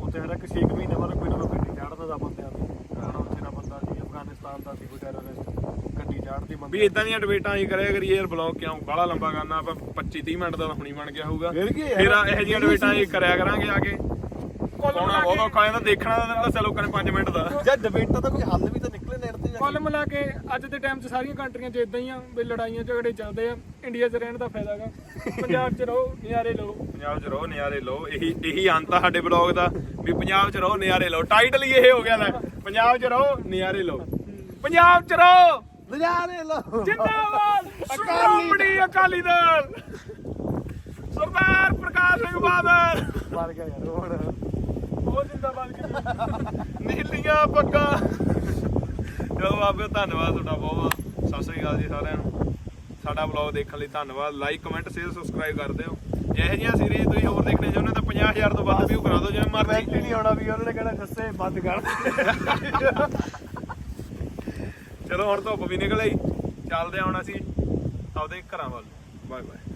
Speaker 3: ਉੱਥੇ ਹਰ ਇੱਕ 6 ਮਹੀਨੇ ਬਾਅਦ ਕੋਈ ਨਾ ਕੋਈ ਗੱਡੀ ਚਾੜਦਾ ਦਾ ਬੰਦਿਆਂ ਦੀ ਹੁਣ ਉੱਥੇ ਦਾ ਬੰਦਾ ਸੀ ਅਫਗਾਨਿਸਤਾਨ ਦਾ ਸੀ ਕੋਈ ਟੈਰਰਿਸਟ ਗੱਡੀ ਚਾੜਦੀ
Speaker 1: ਵੀ ਇਦਾਂ ਦੀਆਂ ਡਿਬੇਟਾਂ ਹੀ ਕਰਿਆ ਕਰੀਏ ਯਾਰ ਬਲੌਗ ਕਿਉਂ? ਬਾਹਲਾ ਲੰਬਾ ਕਰਨਾ ਆਪਾਂ 25 30 ਮਿੰਟ ਦਾ ਤਾਂ ਹੁਣੀ ਬਣ ਗਿਆ ਹੋਊਗਾ।
Speaker 3: ਫਿਰ ਕੀ ਹੈ?
Speaker 1: ਫਿਰ ਇਹੋ ਜਿਹੀਆਂ ਡਿਬੇਟਾਂ ਹੀ ਕਰਿਆ ਕਰਾਂਗੇ ਆ ਕੇ।
Speaker 2: ਕੁੱਲ
Speaker 1: ਪਾਉਣਾ
Speaker 2: ਮਿਲਾ
Speaker 1: ਬਹੁਤ
Speaker 2: ਕੇ
Speaker 1: ਔਖਾ ਜਾਂਦਾ ਦੇਖਣਾ ਤਾਂ ਦੱਸਿਆ ਲੋਕਾਂ ਨੇ 5 ਮਿੰਟ ਦਾ।
Speaker 3: ਜਦ ਡਿਬੇਟਾਂ ਦਾ ਕੋਈ ਹੱਲ ਵੀ ਤਾਂ ਨਿਕਲੇ ਨੇੜ ਤੇ ਜਾ
Speaker 2: ਕੁੱਲ ਮਿਲਾ ਕੇ ਅੱਜ ਦੇ ਟਾਈਮ 'ਚ ਸਾਰੀਆਂ ਕੰਟਰੀਆਂ 'ਚ ਇਦਾਂ ਹੀ ਆ ਵੀ ਲੜਾਈਆਂ ਝਗੜੇ ਚੱਲਦੇ ਆ ਇੰਡੀਆ 'ਚ ਰਹਿਣ ਦਾ ਫਾਇਦਾ ਹੈਗਾ ਪੰਜਾਬ 'ਚ ਰਹੋ ਨਜ਼ਾਰੇ ਲਓ।
Speaker 1: ਪੰਜਾਬ 'ਚ ਰਹੋ ਨਿਆਰੇ ਲਓ। ਇਹੀ ਇਹੀ ਅੰਤ ਆ ਸਾਡੇ ਬਲੌਗ ਦਾ ਵੀ ਪੰਜਾਬ 'ਚ ਰਹੋ ਨਿਆਰੇ ਲਓ। ਟਾਈਟਲ ਹੀ ਇਹ ਹੋ ਗਿਆ ਲੈ। ਪੰਜਾਬ 'ਚ ਰਹੋ ਨਿਆਰੇ ਲਓ। ਪੰਜਾਬ 'ਚ ਰਹੋ!
Speaker 3: ਨਜ਼ਾਰੇ ਲਓ।
Speaker 1: ਜਿੰਦਾਬਾਦ। ਸ਼੍ਰੋਮਣੀ ਅਕਾਲੀ ਦਲ। ਸਰਦਾਰ ਪ੍ਰਕਾਸ਼ ਸਿੰਘ ਬਾਦਲ।
Speaker 3: ਮਰ ਗਿਆ ਯਾਰ ਹੁਣ
Speaker 2: ਉਹ ਜਿੰਦਾਬਾਦ
Speaker 1: ਨੀਲੀਆਂ ਪੱਗਾਂ। ਚਲੋ ਬਾਬੇ ਧੰਨਵਾਦ ਤੁਹਾਡਾ ਬਹੁਤ। ਬਹੁਤ ਸਤਿ ਸ੍ਰੀ ਅਕਾਲ ਜੀ ਸਾਰਿਆਂ ਨੂੰ। ਸਾਡਾ ਵਲੌਗ ਦੇਖਣ ਲਈ ਧੰਨਵਾਦ। ਲਾਈਕ ਕਮੈਂਟ ਸ਼ੇਅਰ ਸਬਸਕ੍ਰਾਈਬ ਕਰ ਦਿਓ। ਇਹੋ ਜਿਹੀਆਂ ਸੀਰੀਜ਼ ਤੁਸੀਂ ਹੋਰ ਦੇਖਣੇ ਚਾਹੁੰਦੇ ਤਾਂ 50000 ਤੋਂ ਵੱਧ ਵਿਊ ਕਰਾ ਦਿਓ ਜਿਵੇਂ ਮਰਜ਼ੀ।
Speaker 3: ਨਹੀਂ ਆਉਣਾ ਵੀ ਉਹਨਾਂ ਨੇ ਕਹਿਣਾ ਖੱਸੇ ਬੰਦ ਕਰ।
Speaker 1: ਚਲੋ ਹੁਣ ਧੁੱਪ ਵੀ ਨਿਕਲ ਆਈ। ਚੱਲਦੇ ਹਾਂ ਹੁਣ ਅਸੀਂ ਆਪਦੇ ਘਰਾਂ ਵੱਲ। Bye bye.